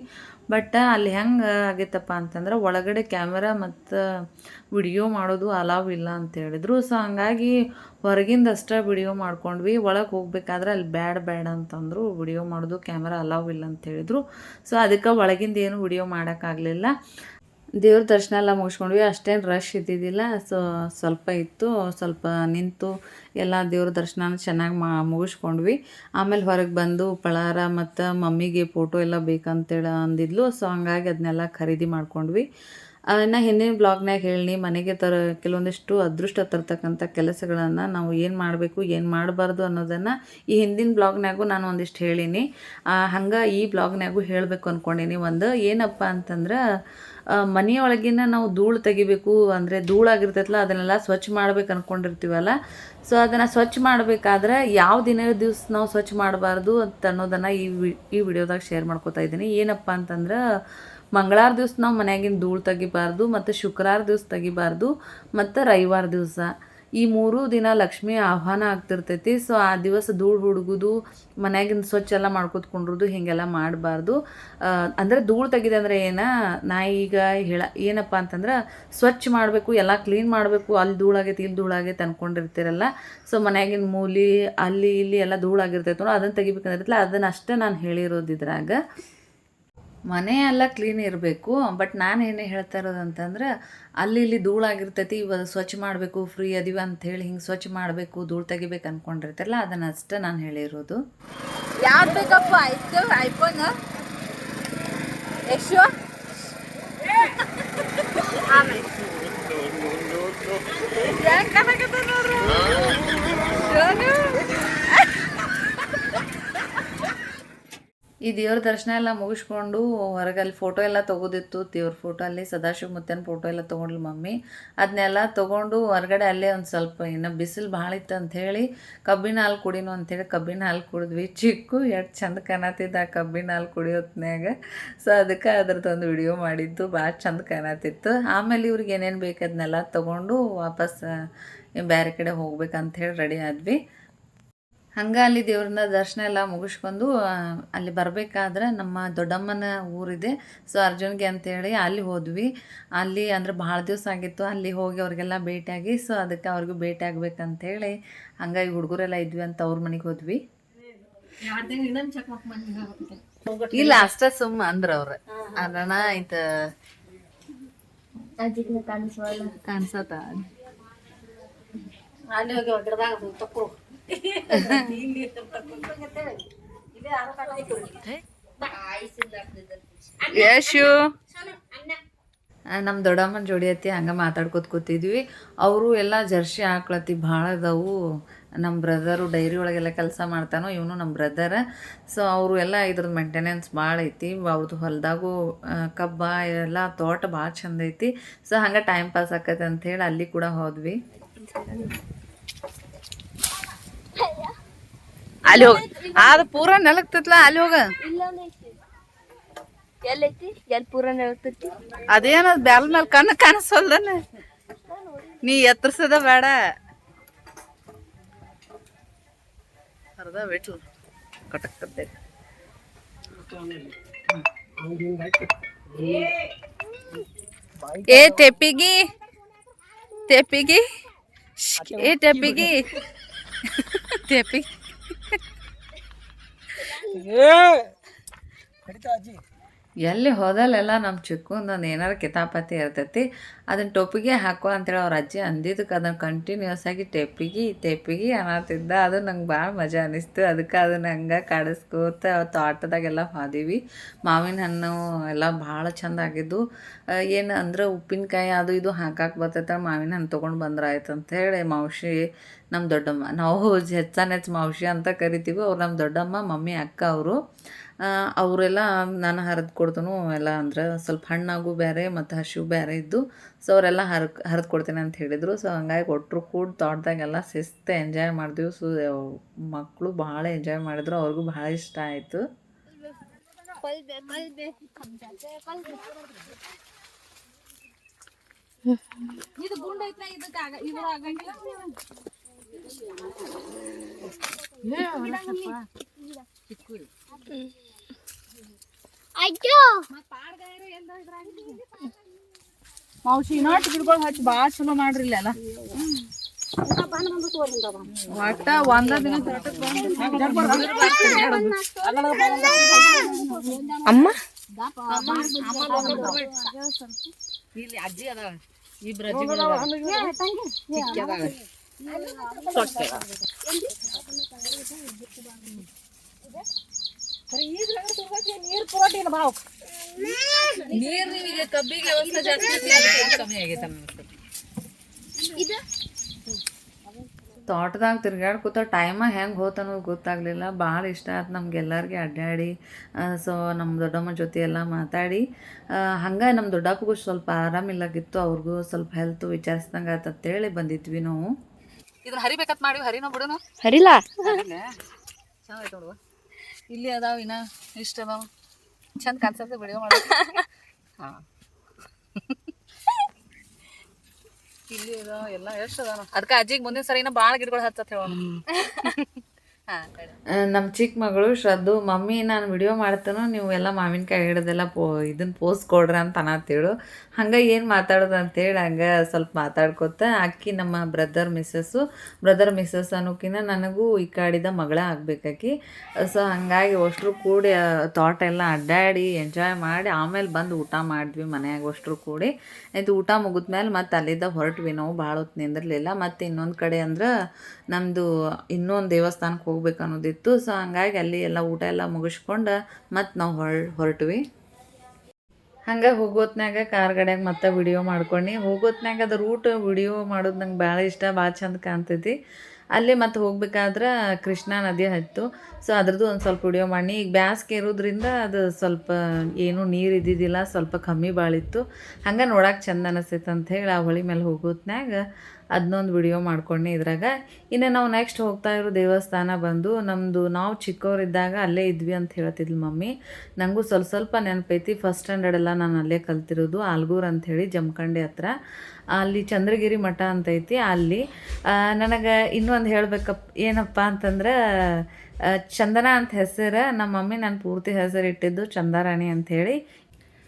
ಬಟ್ ಅಲ್ಲಿ ಹೆಂಗೆ ಆಗೈತಪ್ಪ ಅಂತಂದ್ರೆ ಒಳಗಡೆ ಕ್ಯಾಮೆರಾ ಮತ್ತು ವಿಡಿಯೋ ಮಾಡೋದು ಅಲಾವ್ ಇಲ್ಲ ಅಂತ ಹೇಳಿದ್ರು. ಸೊ ಹಂಗಾಗಿ ಹೊರಗಿಂದ ಅಷ್ಟೇ ವಿಡಿಯೋ ಮಾಡ್ಕೊಂಡ್ವಿ. ಒಳಗೆ ಹೋಗ್ಬೇಕಾದ್ರೆ ಅಲ್ಲಿ ಬ್ಯಾಡ್ ಬ್ಯಾಡ್ ಅಂತಂದರು ವಿಡಿಯೋ ಮಾಡೋದು ಕ್ಯಾಮ್ರಾ ಅಲಾವ್ ಇಲ್ಲ ಅಂತ ಹೇಳಿದರು. ಸೊ ಅದಕ್ಕೆ ಒಳಗಿಂದ ಏನು ವಿಡಿಯೋ ಮಾಡೋಕ್ಕಾಗಲಿಲ್ಲ ದೇವ್ರ ದರ್ಶನ ಎಲ್ಲ ಮುಗಿಸ್ಕೊಂಡ್ವಿ. ಅಷ್ಟೇನು ರಶ್ ಇದ್ದಿದ್ದಿಲ್ಲ. ಸೊ ಸ್ವಲ್ಪ ಇತ್ತು, ಸ್ವಲ್ಪ ನಿಂತು ಎಲ್ಲ ದೇವ್ರ ದರ್ಶನ ಚೆನ್ನಾಗಿ ಮಾ, ಮುಗಿಸ್ಕೊಂಡ್ವಿ. ಆಮೇಲೆ ಹೊರಗೆ ಬಂದು ಪಳಾರ ಮತ್ತು ಮಮ್ಮಿಗೆ ಫೋಟೋ ಎಲ್ಲ ಬೇಕಂತೇಳಿ ಅಂದಿದ್ಲು. ಸೊ ಹಂಗಾಗಿ ಅದನ್ನೆಲ್ಲ ಖರೀದಿ ಮಾಡ್ಕೊಂಡ್ವಿ. ಅದನ್ನು ಹಿಂದಿನ ಬ್ಲಾಗ್ನಾಗ ಹೇಳಿ ಮನೆಗೆ ತರ ಕೆಲವೊಂದಿಷ್ಟು ಅದೃಷ್ಟ ತರ್ತಕ್ಕಂಥ ಕೆಲಸಗಳನ್ನು ನಾವು ಏನು ಮಾಡಬೇಕು, ಏನು ಮಾಡಬಾರ್ದು ಅನ್ನೋದನ್ನು ಈ ಹಿಂದಿನ ಬ್ಲಾಗ್ನಾಗೂ ನಾನು ಒಂದಿಷ್ಟು ಹೇಳೀನಿ. ಹಂಗೆ ಈ ಬ್ಲಾಗ್ನಾಗೂ ಹೇಳಬೇಕು ಅಂದ್ಕೊಂಡೀನಿ ಒಂದು ಏನಪ್ಪ ಅಂತಂದ್ರೆ ಮನೆಯೊಳಗಿನ ನಾವು ಧೂಳು ತೆಗಿಬೇಕು, ಅಂದರೆ ಧೂಳಾಗಿರ್ತೈತಲ್ಲ ಅದನ್ನೆಲ್ಲ ಸ್ವಚ್ಛ ಮಾಡ್ಬೇಕು ಅಂದ್ಕೊಂಡಿರ್ತೀವಲ್ಲ ಸೊ, ಅದನ್ನು ಸ್ವಚ್ಛ ಮಾಡಬೇಕಾದ್ರೆ ಯಾವ ದಿನ ದಿವ್ಸ ನಾವು ಸ್ವಚ್ಛ ಮಾಡಬಾರ್ದು ಅಂತ ಅನ್ನೋದನ್ನು ಈ ವಿ, ಈ ವಿಡಿಯೋದಾಗ ಶೇರ್ ಮಾಡ್ಕೋತಾ ಇದ್ದೀನಿ. ಏನಪ್ಪ ಅಂತಂದ್ರೆ ಮಂಗಳವಾರ ದಿವಸ ನಾವು ಮನೆಯಾಗಿನ ಧೂಳು ತೆಗಿಬಾರ್ದು, ಮತ್ತು ಶುಕ್ರವಾರ ದಿವಸ ತೆಗಿಬಾರ್ದು, ಮತ್ತು ರವಿವಾರ ದಿವಸ. ಈ ಮೂರು ದಿನ ಲಕ್ಷ್ಮಿ ಆಹ್ವಾನ ಆಗ್ತಿರ್ತೈತಿ. ಸೊ ಆ ದಿವಸ ಧೂಳು ಹುಡುಗುದು, ಮನ್ಯಾಗಿನ ಸ್ವಚ್ಛ ಎಲ್ಲ ಮಾಡ್ಕೊತ್ಕೊಂಡ್ರದು, ಹೀಗೆಲ್ಲ ಮಾಡಬಾರ್ದು. ಅಂದರೆ ಧೂಳು ತೆಗಿದೆ ಅಂದರೆ ಏನ, ನಾ ಈಗ ಹೇಳ, ಏನಪ್ಪ ಅಂತಂದ್ರೆ ಸ್ವಚ್ಛ ಮಾಡಬೇಕು, ಎಲ್ಲ ಕ್ಲೀನ್ ಮಾಡಬೇಕು ಅಲ್ಲಿ ಧೂಳಾಗೈತಿ ಇಲ್ಲಿ ಧೂಳಾಗೈತೆ ಅಂದ್ಕೊಂಡಿರ್ತೀರಲ್ಲ ಸೊ ಮನ್ಯಾಗಿನ ಮೂಲಿ, ಅಲ್ಲಿ, ಇಲ್ಲಿ ಎಲ್ಲ ಧೂಳಾಗಿರ್ತೈತೆ ಅದನ್ನು ತೆಗಿಬೇಕಂದಿರ್ತಲ್ಲ ಅದನ್ನು ಅಷ್ಟೇ ನಾನು ಹೇಳಿರೋದು ಇದ್ರಾಗ. ಮನೆ ಎಲ್ಲ ಕ್ಲೀನ್ ಇರಬೇಕು ಬಟ್ ನಾನು ಏನೇ ಹೇಳ್ತಾ ಇರೋದು ಅಂತಂದ್ರೆ ಅಲ್ಲಿ ಇಲ್ಲಿ ಧೂಳಾಗಿರ್ತೈತಿ ಇವಾಗ ಸ್ವಚ್ಛ ಮಾಡಬೇಕು ಫ್ರೀ ಅದೀವಿ ಅಂತ ಹೇಳಿ ಹಿಂಗೆ ಸ್ವಚ್ಛ ಮಾಡಬೇಕು ಧೂಳು ತೆಗಿಬೇಕು ಅಂದ್ಕೊಂಡಿರ್ತಾರಲ್ಲ ಅದನ್ನು ಅಷ್ಟೇ ನಾನು ಹೇಳಿರೋದು. ಯಾರು ಬೇಕಪ್ಪ ಆಯ್ತು ಐಫೋನ್? ಎಷ್ಟು ಹೆಂಗ್ ಈ ದೇವ್ರ ದರ್ಶನ ಎಲ್ಲ ಮುಗಿಸ್ಕೊಂಡು ಹೊರಗೆ ಅಲ್ಲಿ ಫೋಟೋ ಎಲ್ಲ ತೊಗೋದಿತ್ತು. ದೇವ್ರ ಫೋಟೋ ಅಲ್ಲಿ ಸದಾಶಿವ ಮುತ್ತನ ಫೋಟೋ ಎಲ್ಲ ತೊಗೊಂಡ್ಲು ಮಮ್ಮಿ. ಅದನ್ನೆಲ್ಲ ತೊಗೊಂಡು ಹೊರಗಡೆ ಅಲ್ಲೇ ಒಂದು ಸ್ವಲ್ಪ ಇನ್ನು ಬಿಸಿಲು ಭಾಳ ಇತ್ತು ಅಂಥೇಳಿ ಕಬ್ಬಿನ ಹಾಲು ಕುಡಿನು ಅಂಥೇಳಿ ಕಬ್ಬಿನ ಹಾಲು ಕುಡಿದ್ವಿ. ಚಿಕ್ಕು ಎಷ್ಟು ಚಂದ ಕಾಣತ್ತಿದ್ದ ಆ ಕಬ್ಬಿನ ಹಾಲು ಕುಡಿಯೋತ್ನಾಗ ಸೊ ಅದಕ್ಕೆ ಅದ್ರದ್ದೊಂದು ವಿಡಿಯೋ ಮಾಡಿದ್ದು. ಭಾಳ ಚಂದ ಕಾಣತ್ತಿತ್ತು. ಆಮೇಲೆ ಇವ್ರಿಗೆ ಏನೇನು ಬೇಕು ಅದನ್ನೆಲ್ಲ ತೊಗೊಂಡು ವಾಪಸ್ ಬೇರೆ ಕಡೆ ಹೋಗ್ಬೇಕಂತ ಹೇಳಿ ರೆಡಿ ಆದ್ವಿ. ಹಂಗೆ ಅಲ್ಲಿ ದೇವ್ರನ್ನ ದರ್ಶನ ಎಲ್ಲ ಮುಗಿಸ್ಕೊಂಡು ಅಲ್ಲಿ ಬರಬೇಕಾದ್ರೆ ನಮ್ಮ ದೊಡ್ಡಮ್ಮನ ಊರಿದೆ. ಸೊ ಅರ್ಜುನ್ಗೆ ಅಂತೇಳಿ ಅಲ್ಲಿ ಹೋದ್ವಿ. ಅಲ್ಲಿ ಅಂದ್ರೆ ಭಾಳ ದಿವಸ ಆಗಿತ್ತು. ಅಲ್ಲಿ ಹೋಗಿ ಅವ್ರಿಗೆಲ್ಲ ಭೇಟಿಯಾಗಿ ಸೊ ಅದಕ್ಕೆ ಅವ್ರಿಗೂ ಭೇಟಿ ಆಗ್ಬೇಕಂತೇಳಿ ಹಂಗಾಗಿ ಹುಡುಗರೆಲ್ಲ ಇದ್ವಿ ಅಂತ ಅವ್ರ ಮನೆಗೆ ಹೋದ್ವಿ. ಇಲ್ಲ ಅಷ್ಟ ಸುಮ್ಮ ಅಂದ್ರ ಅವ್ರ. ಅದಣ ಆಯ್ತ ಕಾಣಿಸ್ತಾ ಕಾಣಿಸತ್ತ ಅಲ್ಲಿ ಹೋಗಿ ಯಶು. ನಮ್ಮ ದೊಡ್ಡಮ್ಮನ ಜೋಡಿ ಐತಿ ಹಂಗೆ ಮಾತಾಡ್ಕೊತ ಕೂತಿದ್ವಿ. ಅವರು ಎಲ್ಲ ಜರ್ಸಿ ಹಾಕ್ಲತ್ತಿ ಭಾಳ ಅದಾವು. ನಮ್ಮ ಬ್ರದರು ಡೈರಿ ಒಳಗೆಲ್ಲ ಕೆಲಸ ಮಾಡ್ತಾನೋ, ಇವನು ನಮ್ಮ ಬ್ರದರ್ ಸೊ ಅವರು ಎಲ್ಲ ಇದ್ರದ್ದು ಮೇಂಟೆನೆನ್ಸ್ ಭಾಳ ಐತಿ. ಅವ್ರದ್ದು ಹೊಲದಾಗೂ ಕಬ್ಬ ಎಲ್ಲ ತೋಟ ಭಾಳ ಚಂದ ಐತಿ. ಸೊ ಹಂಗೆ ಟೈಮ್ ಪಾಸ್ ಆಕೈತೆ ಹೇಳಿ ಅಲ್ಲಿ ಕೂಡ ಹೋದ್ವಿ. ಅಲ್ಲಿ ಹೋಗ ಅದು ಪೂರ ನೆಲಕ್ತತ್ಲ ಅಲ್ಲಿ ಹೋಗ? ಎಲ್ಲೈತಿ? ಎಲ್ಲಿ ಪೂರ ಹೇಳ್ತೈತಿ ಅದೇನದ್ ಬ್ಯಾಲ್ ಮೇಲೆ ಕಣ್ಣು ಕಾಣಿಸಲ್ದನ? ನೀ ಎತ್ತರಿಸದ ಬೇಡ. ಅರ್ಧ ಬಿಟ್ಲು. ಕಟಕ್ ಏ ತೆಪ್ಪಿಗಿ ತೆಪ್ಪಿಗಿ ಶ್ಶ್, ಏ ತೆಪ್ಪಿಗಿ ತೆಪ್ಪಿ ಎಲ್ಲಿ ಹೋದಲ್ಲೆಲ್ಲ ನಮ್ಮ ಚಿಕ್ಕಂದೊಂದು ಏನಾರು ಕಿತಾಪತಿ ಇರ್ತೈತಿ ಅದನ್ನ ಟೊಪ್ಪಿಗೆ ಹಾಕೋ ಅಂತೇಳಿ ಅವ್ರ ಅಜ್ಜಿ ಅಂದಿದ್ದಕ್ಕೆ ಅದನ್ನು ಕಂಟಿನ್ಯೂಸ್ ಆಗಿ ಟೆಪ್ಪಿಗೆ ಟೆಪ್ಪಿಗೆ ಅನ್ನತ್ತಿದ್ದ ಅದು ನಂಗೆ ಭಾಳ ಮಜಾ ಅನಿಸ್ತು. ಅದಕ್ಕೆ ಅದನ್ನ ಹಂಗೆ ಕಾಡಿಸ್ಕೋತ ತೋಟದಾಗೆಲ್ಲ ಹೋದೀವಿ. ಮಾವಿನ ಹಣ್ಣು ಎಲ್ಲ ಭಾಳ ಚಂದ ಆಗಿದ್ದು ಏನು ಅಂದ್ರೆ ಉಪ್ಪಿನಕಾಯಿ ಅದು ಇದು ಹಾಕಕ್ಕೆ ಬರ್ತೈತೆ ಮಾವಿನ ಹಣ್ಣು ತೊಗೊಂಡು ಬಂದ್ರೆ ಆಯ್ತು ಅಂಥೇಳಿ ಮಾವಶಿ ನಮ್ಮ ದೊಡ್ಡಮ್ಮ, ನಾವು ಹೆಚ್ಚಾನೆಚ್ಚು ಮಾವಶಿ ಅಂತ ಕರಿತೀವಿ. ಅವ್ರು ನಮ್ಮ ದೊಡ್ಡಮ್ಮ, ಮಮ್ಮಿ, ಅಕ್ಕ ಅವರು. ಅವರೆಲ್ಲ ನಾನು ಹರಿದು ಕೊಡ್ತನು, ಎಲ್ಲ ಅಂದ್ರೆ ಸ್ವಲ್ಪ ಹಣ್ಣಾಗು ಬೇರೆ ಮತ್ತು ಹಸಿವು ಬೇರೆ ಇದ್ದು, ಸೊ ಅವರೆಲ್ಲ ಹರ್, ಹರಿದು ಕೊಡ್ತೇನೆ ಅಂತ ಹೇಳಿದರು. ಸೊ ಹಂಗಾಗಿ ಒಟ್ಟರು ಕೂಡ ತೋಟದಾಗೆಲ್ಲ ಶಿಸ್ತೆ ಎಂಜಾಯ್ ಮಾಡಿದ್ವಿ. ಸೊ ಮಕ್ಕಳು ಭಾಳ ಎಂಜಾಯ್ ಮಾಡಿದ್ರು, ಅವ್ರಿಗೂ ಭಾಳ ಇಷ್ಟ ಆಯಿತು. ಇದು ಆಗ ಮೌಸಿ ನಾಟ್ ಗಿಡಗಳು ಹಚ್ಚಿ ಭಾಳ ಚಲೋ ಮಾಡ್ರಿ ಇಲ್ಲೆಲ್ಲ ಒಟ್ಟ ಒಂದ ದಿನ ಅಮ್ಮ? ಇಲ್ಲಿ ಅಜ್ಜಿ ಅದಾವ ಇಬ್ರು ಅಜ್ಜಿಗಳು ಅದಾವ. ತಿರ್ಗಾಡ್ ಕೂತ. ನೀರ್ ಕಬ್ಬಿಗೆ ಜಾಸ್ತಿ ಕಮ್ಮಿ ಆಗೈತೆ ಅನ್ಸುತ್ತೆ. ತೋಟದಾಗ ತಿರ್ಗಾಡ್ಕೊತ ಟೈಮ ಹೆಂಗೆ ಹೋತ ಅನ್ನೋದು ಗೊತ್ತಾಗಲಿಲ್ಲ. ಭಾಳ ಇಷ್ಟ ಆಯ್ತು ನಮ್ಗೆಲ್ಲರಿಗೆ ಅಡ್ಡಾಡಿ ಸೊ ನಮ್ಮ ದೊಡ್ಡಮ್ಮ ಜೊತೆ ಎಲ್ಲ ಮಾತಾಡಿ. ಹಂಗೆ ನಮ್ಮ ದೊಡ್ಡಪ್ಪಗೂ ಸ್ವಲ್ಪ ಆರಾಮಿಲ್ಲಾಗಿತ್ತು ಅವ್ರಿಗೂ ಸ್ವಲ್ಪ ಹೆಲ್ತ್ ವಿಚಾರಿಸ್ದಂಗೆ ಆಯ್ತು ಅಂತೇಳಿ ಬಂದಿದ್ವಿ ನಾವು. ಇದ್ರ ಹರಿಬೇಕತ್ ಮಾಡಿ ಹರಿನೋ ಬಿಡೋಣ ಹರಿಲ್ಲ ಇಲ್ಲಿ ಅದಾವ ಇನ್ನ ಇಷ್ಟ ಅದಾವ. ಚಂದ ಕಾನ್ಸೆಪ್ಟ್ ವಿಡಿಯೋ ಮಾಡ ಹಾಂ. ಇಲ್ಲಿ ಅದಾವ ಎಲ್ಲ ಎಷ್ಟು ಅದಾವ. ಅದಕ್ಕೆ ಅಜ್ಜಿಗೆ ಮುಂದಿನ ಸರಿ ಇನ್ನ ಭಾಳ ಗಿಡಗಳು ಹಚ್ಚತ್ ಹೇಳೋಣ ನಮ್ಮ ಚಿಕ್ಕ ಮಗಳು ಶ್ರದ್ಧು ಮಮ್ಮಿ, ನಾನು ವಿಡಿಯೋ ಮಾಡ್ತಾನೋ, ನೀವು ಎಲ್ಲ ಮಾವಿನಕಾಯಿ ಹಿಡ್ದೆಲ್ಲ ಪೋ ಇದನ್ನ ಪೋಸ್ ಕೊಡ್ರಿ ಅಂತ ಅನ್ನತ್ತೇಳು ಹಂಗೆ ಏನು ಮಾತಾಡೋದು ಅಂತೇಳಿ ಹಂಗೆ ಸ್ವಲ್ಪ ಮಾತಾಡ್ಕೊತ, ಅಕ್ಕಿ ನಮ್ಮ ಬ್ರದರ್ ಮಿಸ್ಸಸ್ಸು ಬ್ರದರ್ ಮಿಸ್ಸಸ್ ಅನ್ನೋಕಿನ ನನಗೂ ಈ ಕಾಡಿದ ಮಗಳ ಆಗ್ಬೇಕಾಕಿ ಸೊ ಹಂಗಾಗಿ ಅಷ್ಟರು ಕೂಡಿ ತೋಟ ಎಲ್ಲ ಅಡ್ಡಾಡಿ ಎಂಜಾಯ್ ಮಾಡಿ, ಆಮೇಲೆ ಬಂದು ಊಟ ಮಾಡಿದ್ವಿ ಮನೆಯಾಗ ಅಷ್ಟರು ಕೂಡಿ. ಆಯ್ತು, ಊಟ ಮುಗಿದ್ಮೇಲೆ ಮತ್ತೆ ಅಲ್ಲಿದ್ದ ಹೊರಟ್ವಿ ನಾವು ಭಾಳ ಹೊತ್ತು ನಿಂದಿರಲಿಲ್ಲ. ಮತ್ತು ಇನ್ನೊಂದು ಕಡೆ ಅಂದ್ರೆ ನಮ್ಮದು ಇನ್ನೊಂದು ದೇವಸ್ಥಾನಕ್ಕೆ ಹೋಗ್ಬೇಕು ಅನ್ನೋದಿತ್ತು. ಸೊ ಹಂಗಾಗಿ ಅಲ್ಲಿ ಎಲ್ಲ ಊಟ ಎಲ್ಲ ಮುಗಿಸ್ಕೊಂಡು ಮತ್ತೆ ನಾವು ಹೊರ ಹೊರಟ್ವಿ. ಹಂಗೆ ಹೋಗೋತ್ನಾಗ ಕಾರ್ ಗಡ್ಯಾಗ ಮತ್ತೆ ವಿಡಿಯೋ ಮಾಡ್ಕೊಂಡು. ಹೋಗೋತ್ನಾಗ ಅದು ರೂಟ್ ವಿಡಿಯೋ ಮಾಡೋದು ನಂಗೆ ಭಾಳ ಇಷ್ಟ ಭಾಳ ಚಂದ ಕಾಣ್ತೈತಿ. ಅಲ್ಲಿ ಮತ್ತೆ ಹೋಗ್ಬೇಕಾದ್ರೆ ಕೃಷ್ಣಾ ನದಿ ಹತ್ತು. ಸೊ ಅದ್ರದ್ದು ಒಂದು ಸ್ವಲ್ಪ ವಿಡಿಯೋ ಮಾಡಿ. ಈಗ ಬ್ಯಾಸ್ಗೆ ಇರೋದ್ರಿಂದ ಅದು ಸ್ವಲ್ಪ ಏನು ನೀರು ಇದ್ದಿದ್ದಿಲ್ಲ, ಸ್ವಲ್ಪ ಕಮ್ಮಿ ಬಾಳಿತ್ತು ಹಂಗೆ ನೋಡಕ್ಕೆ ಚಂದ ಅನಿಸ್ತೈತೆ ಅಂತ ಹೇಳಿ ಆ ಹೊಳಿ ಮೇಲೆ ಹೋಗೋತ್ನಾಗ ಅದನ್ನೊಂದು ವಿಡಿಯೋ ಮಾಡ್ಕೊಂಡೆ ಇದ್ರಾಗ. ಇನ್ನು ನಾವು ನೆಕ್ಸ್ಟ್ ಹೋಗ್ತಾ ಇರೋ ದೇವಸ್ಥಾನ ಬಂದು ನಮ್ಮದು ನಾವು ಚಿಕ್ಕವರಿದ್ದಾಗ ಅಲ್ಲೇ ಇದ್ವಿ ಅಂತ ಹೇಳ್ತಿದ್ಲು ಮಮ್ಮಿ. ನನಗೂ ಸ್ವಲ್ಪ ಸ್ವಲ್ಪ ನೆನಪೈತಿ ಫಸ್ಟ್ ಸ್ಟ್ಯಾಂಡರ್ಡ್ ಎಲ್ಲ ನಾನು ಅಲ್ಲೇ ಕಲ್ತಿರೋದು, ಆಲ್ಗೂರ್ ಅಂಥೇಳಿ ಜಮಖಂಡಿ ಹತ್ರ. ಅಲ್ಲಿ ಚಂದ್ರಗಿರಿ ಮಠ ಅಂತ ಐತಿ, ಅಲ್ಲಿ. ನನಗೆ ಇನ್ನೊಂದು ಹೇಳಬೇಕಪ್ಪ ಏನಪ್ಪ ಅಂತಂದ್ರೆ ಚಂದನ ಅಂತ ಹೆಸರು ನಮ್ಮ ಮಮ್ಮಿ ನನ್ನ ಪೂರ್ತಿ ಹೆಸರು ಇಟ್ಟಿದ್ದು ಚಂದಾರಾಣಿ ಅಂಥೇಳಿ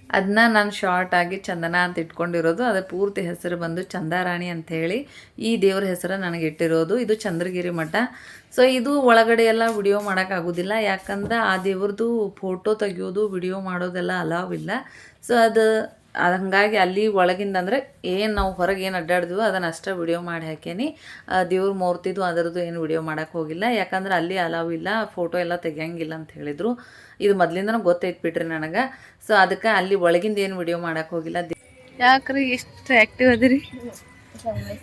ಅದನ್ನ ನಾನು ಶಾರ್ಟ್ ಆಗಿ ಚಂದನ ಅಂತ ಇಟ್ಕೊಂಡಿರೋದು. ಅದರ ಪೂರ್ತಿ ಹೆಸರು ಬಂದು ಚಂದಾರಾಣಿ ಅಂಥೇಳಿ ಈ ದೇವ್ರ ಹೆಸರು ನನಗೆ ಇಟ್ಟಿರೋದು. ಇದು ಚಂದ್ರಗಿರಿ ಮಠ. ಸೊ ಇದು ಒಳಗಡೆ ಎಲ್ಲ ವಿಡಿಯೋ ಮಾಡೋಕ್ಕಾಗೋದಿಲ್ಲ ಯಾಕಂದ್ರೆ ಆ ದೇವ್ರದ್ದು ಫೋಟೋ ತೆಗಿಯೋದು ವಿಡಿಯೋ ಮಾಡೋದೆಲ್ಲ ಅಲಾವ್ ಇಲ್ಲ. ಸೊ ಅದು ಅದು ಹಂಗಾಗಿ ಅಲ್ಲಿ ಒಳಗಿಂದ ಅಂದರೆ ಏನು ನಾವು ಹೊರಗೆ ಏನು ಅಡ್ಡಾಡಿದ್ವಿ ಅದನ್ನು ಅಷ್ಟೇ ವಿಡಿಯೋ ಮಾಡಿ ಹಾಕೇನಿ ಆ ದೇವ್ರ ಮೂರ್ತಿದು ಅದರದ್ದು ಏನು ವಿಡಿಯೋ ಮಾಡೋಕ್ಕೆ ಹೋಗಿಲ್ಲ. ಯಾಕಂದ್ರೆ ಅಲ್ಲಿ ಅಲಾವ್ ಇಲ್ಲ ಫೋಟೋ ಎಲ್ಲ ತೆಗಿಯಂಗಿಲ್ಲ ಅಂತ ಹೇಳಿದರು. ಇದು ಮೊದಲಿಂದನೂ ಗೊತ್ತೈತೆ ಬಿಡ್ರಿ ನನಗೆ. ಸೊ ಅದಕ್ಕೆ ಅಲ್ಲಿ ಒಳಗಿಂದ ಏನು ವಿಡಿಯೋ ಮಾಡೋಕ್ಕೆ ಹೋಗಿಲ್ಲ. ಯಾಕ್ರಿ ಎಷ್ಟು ಆ್ಯಕ್ಟಿವ್ ಅದಿರಿ?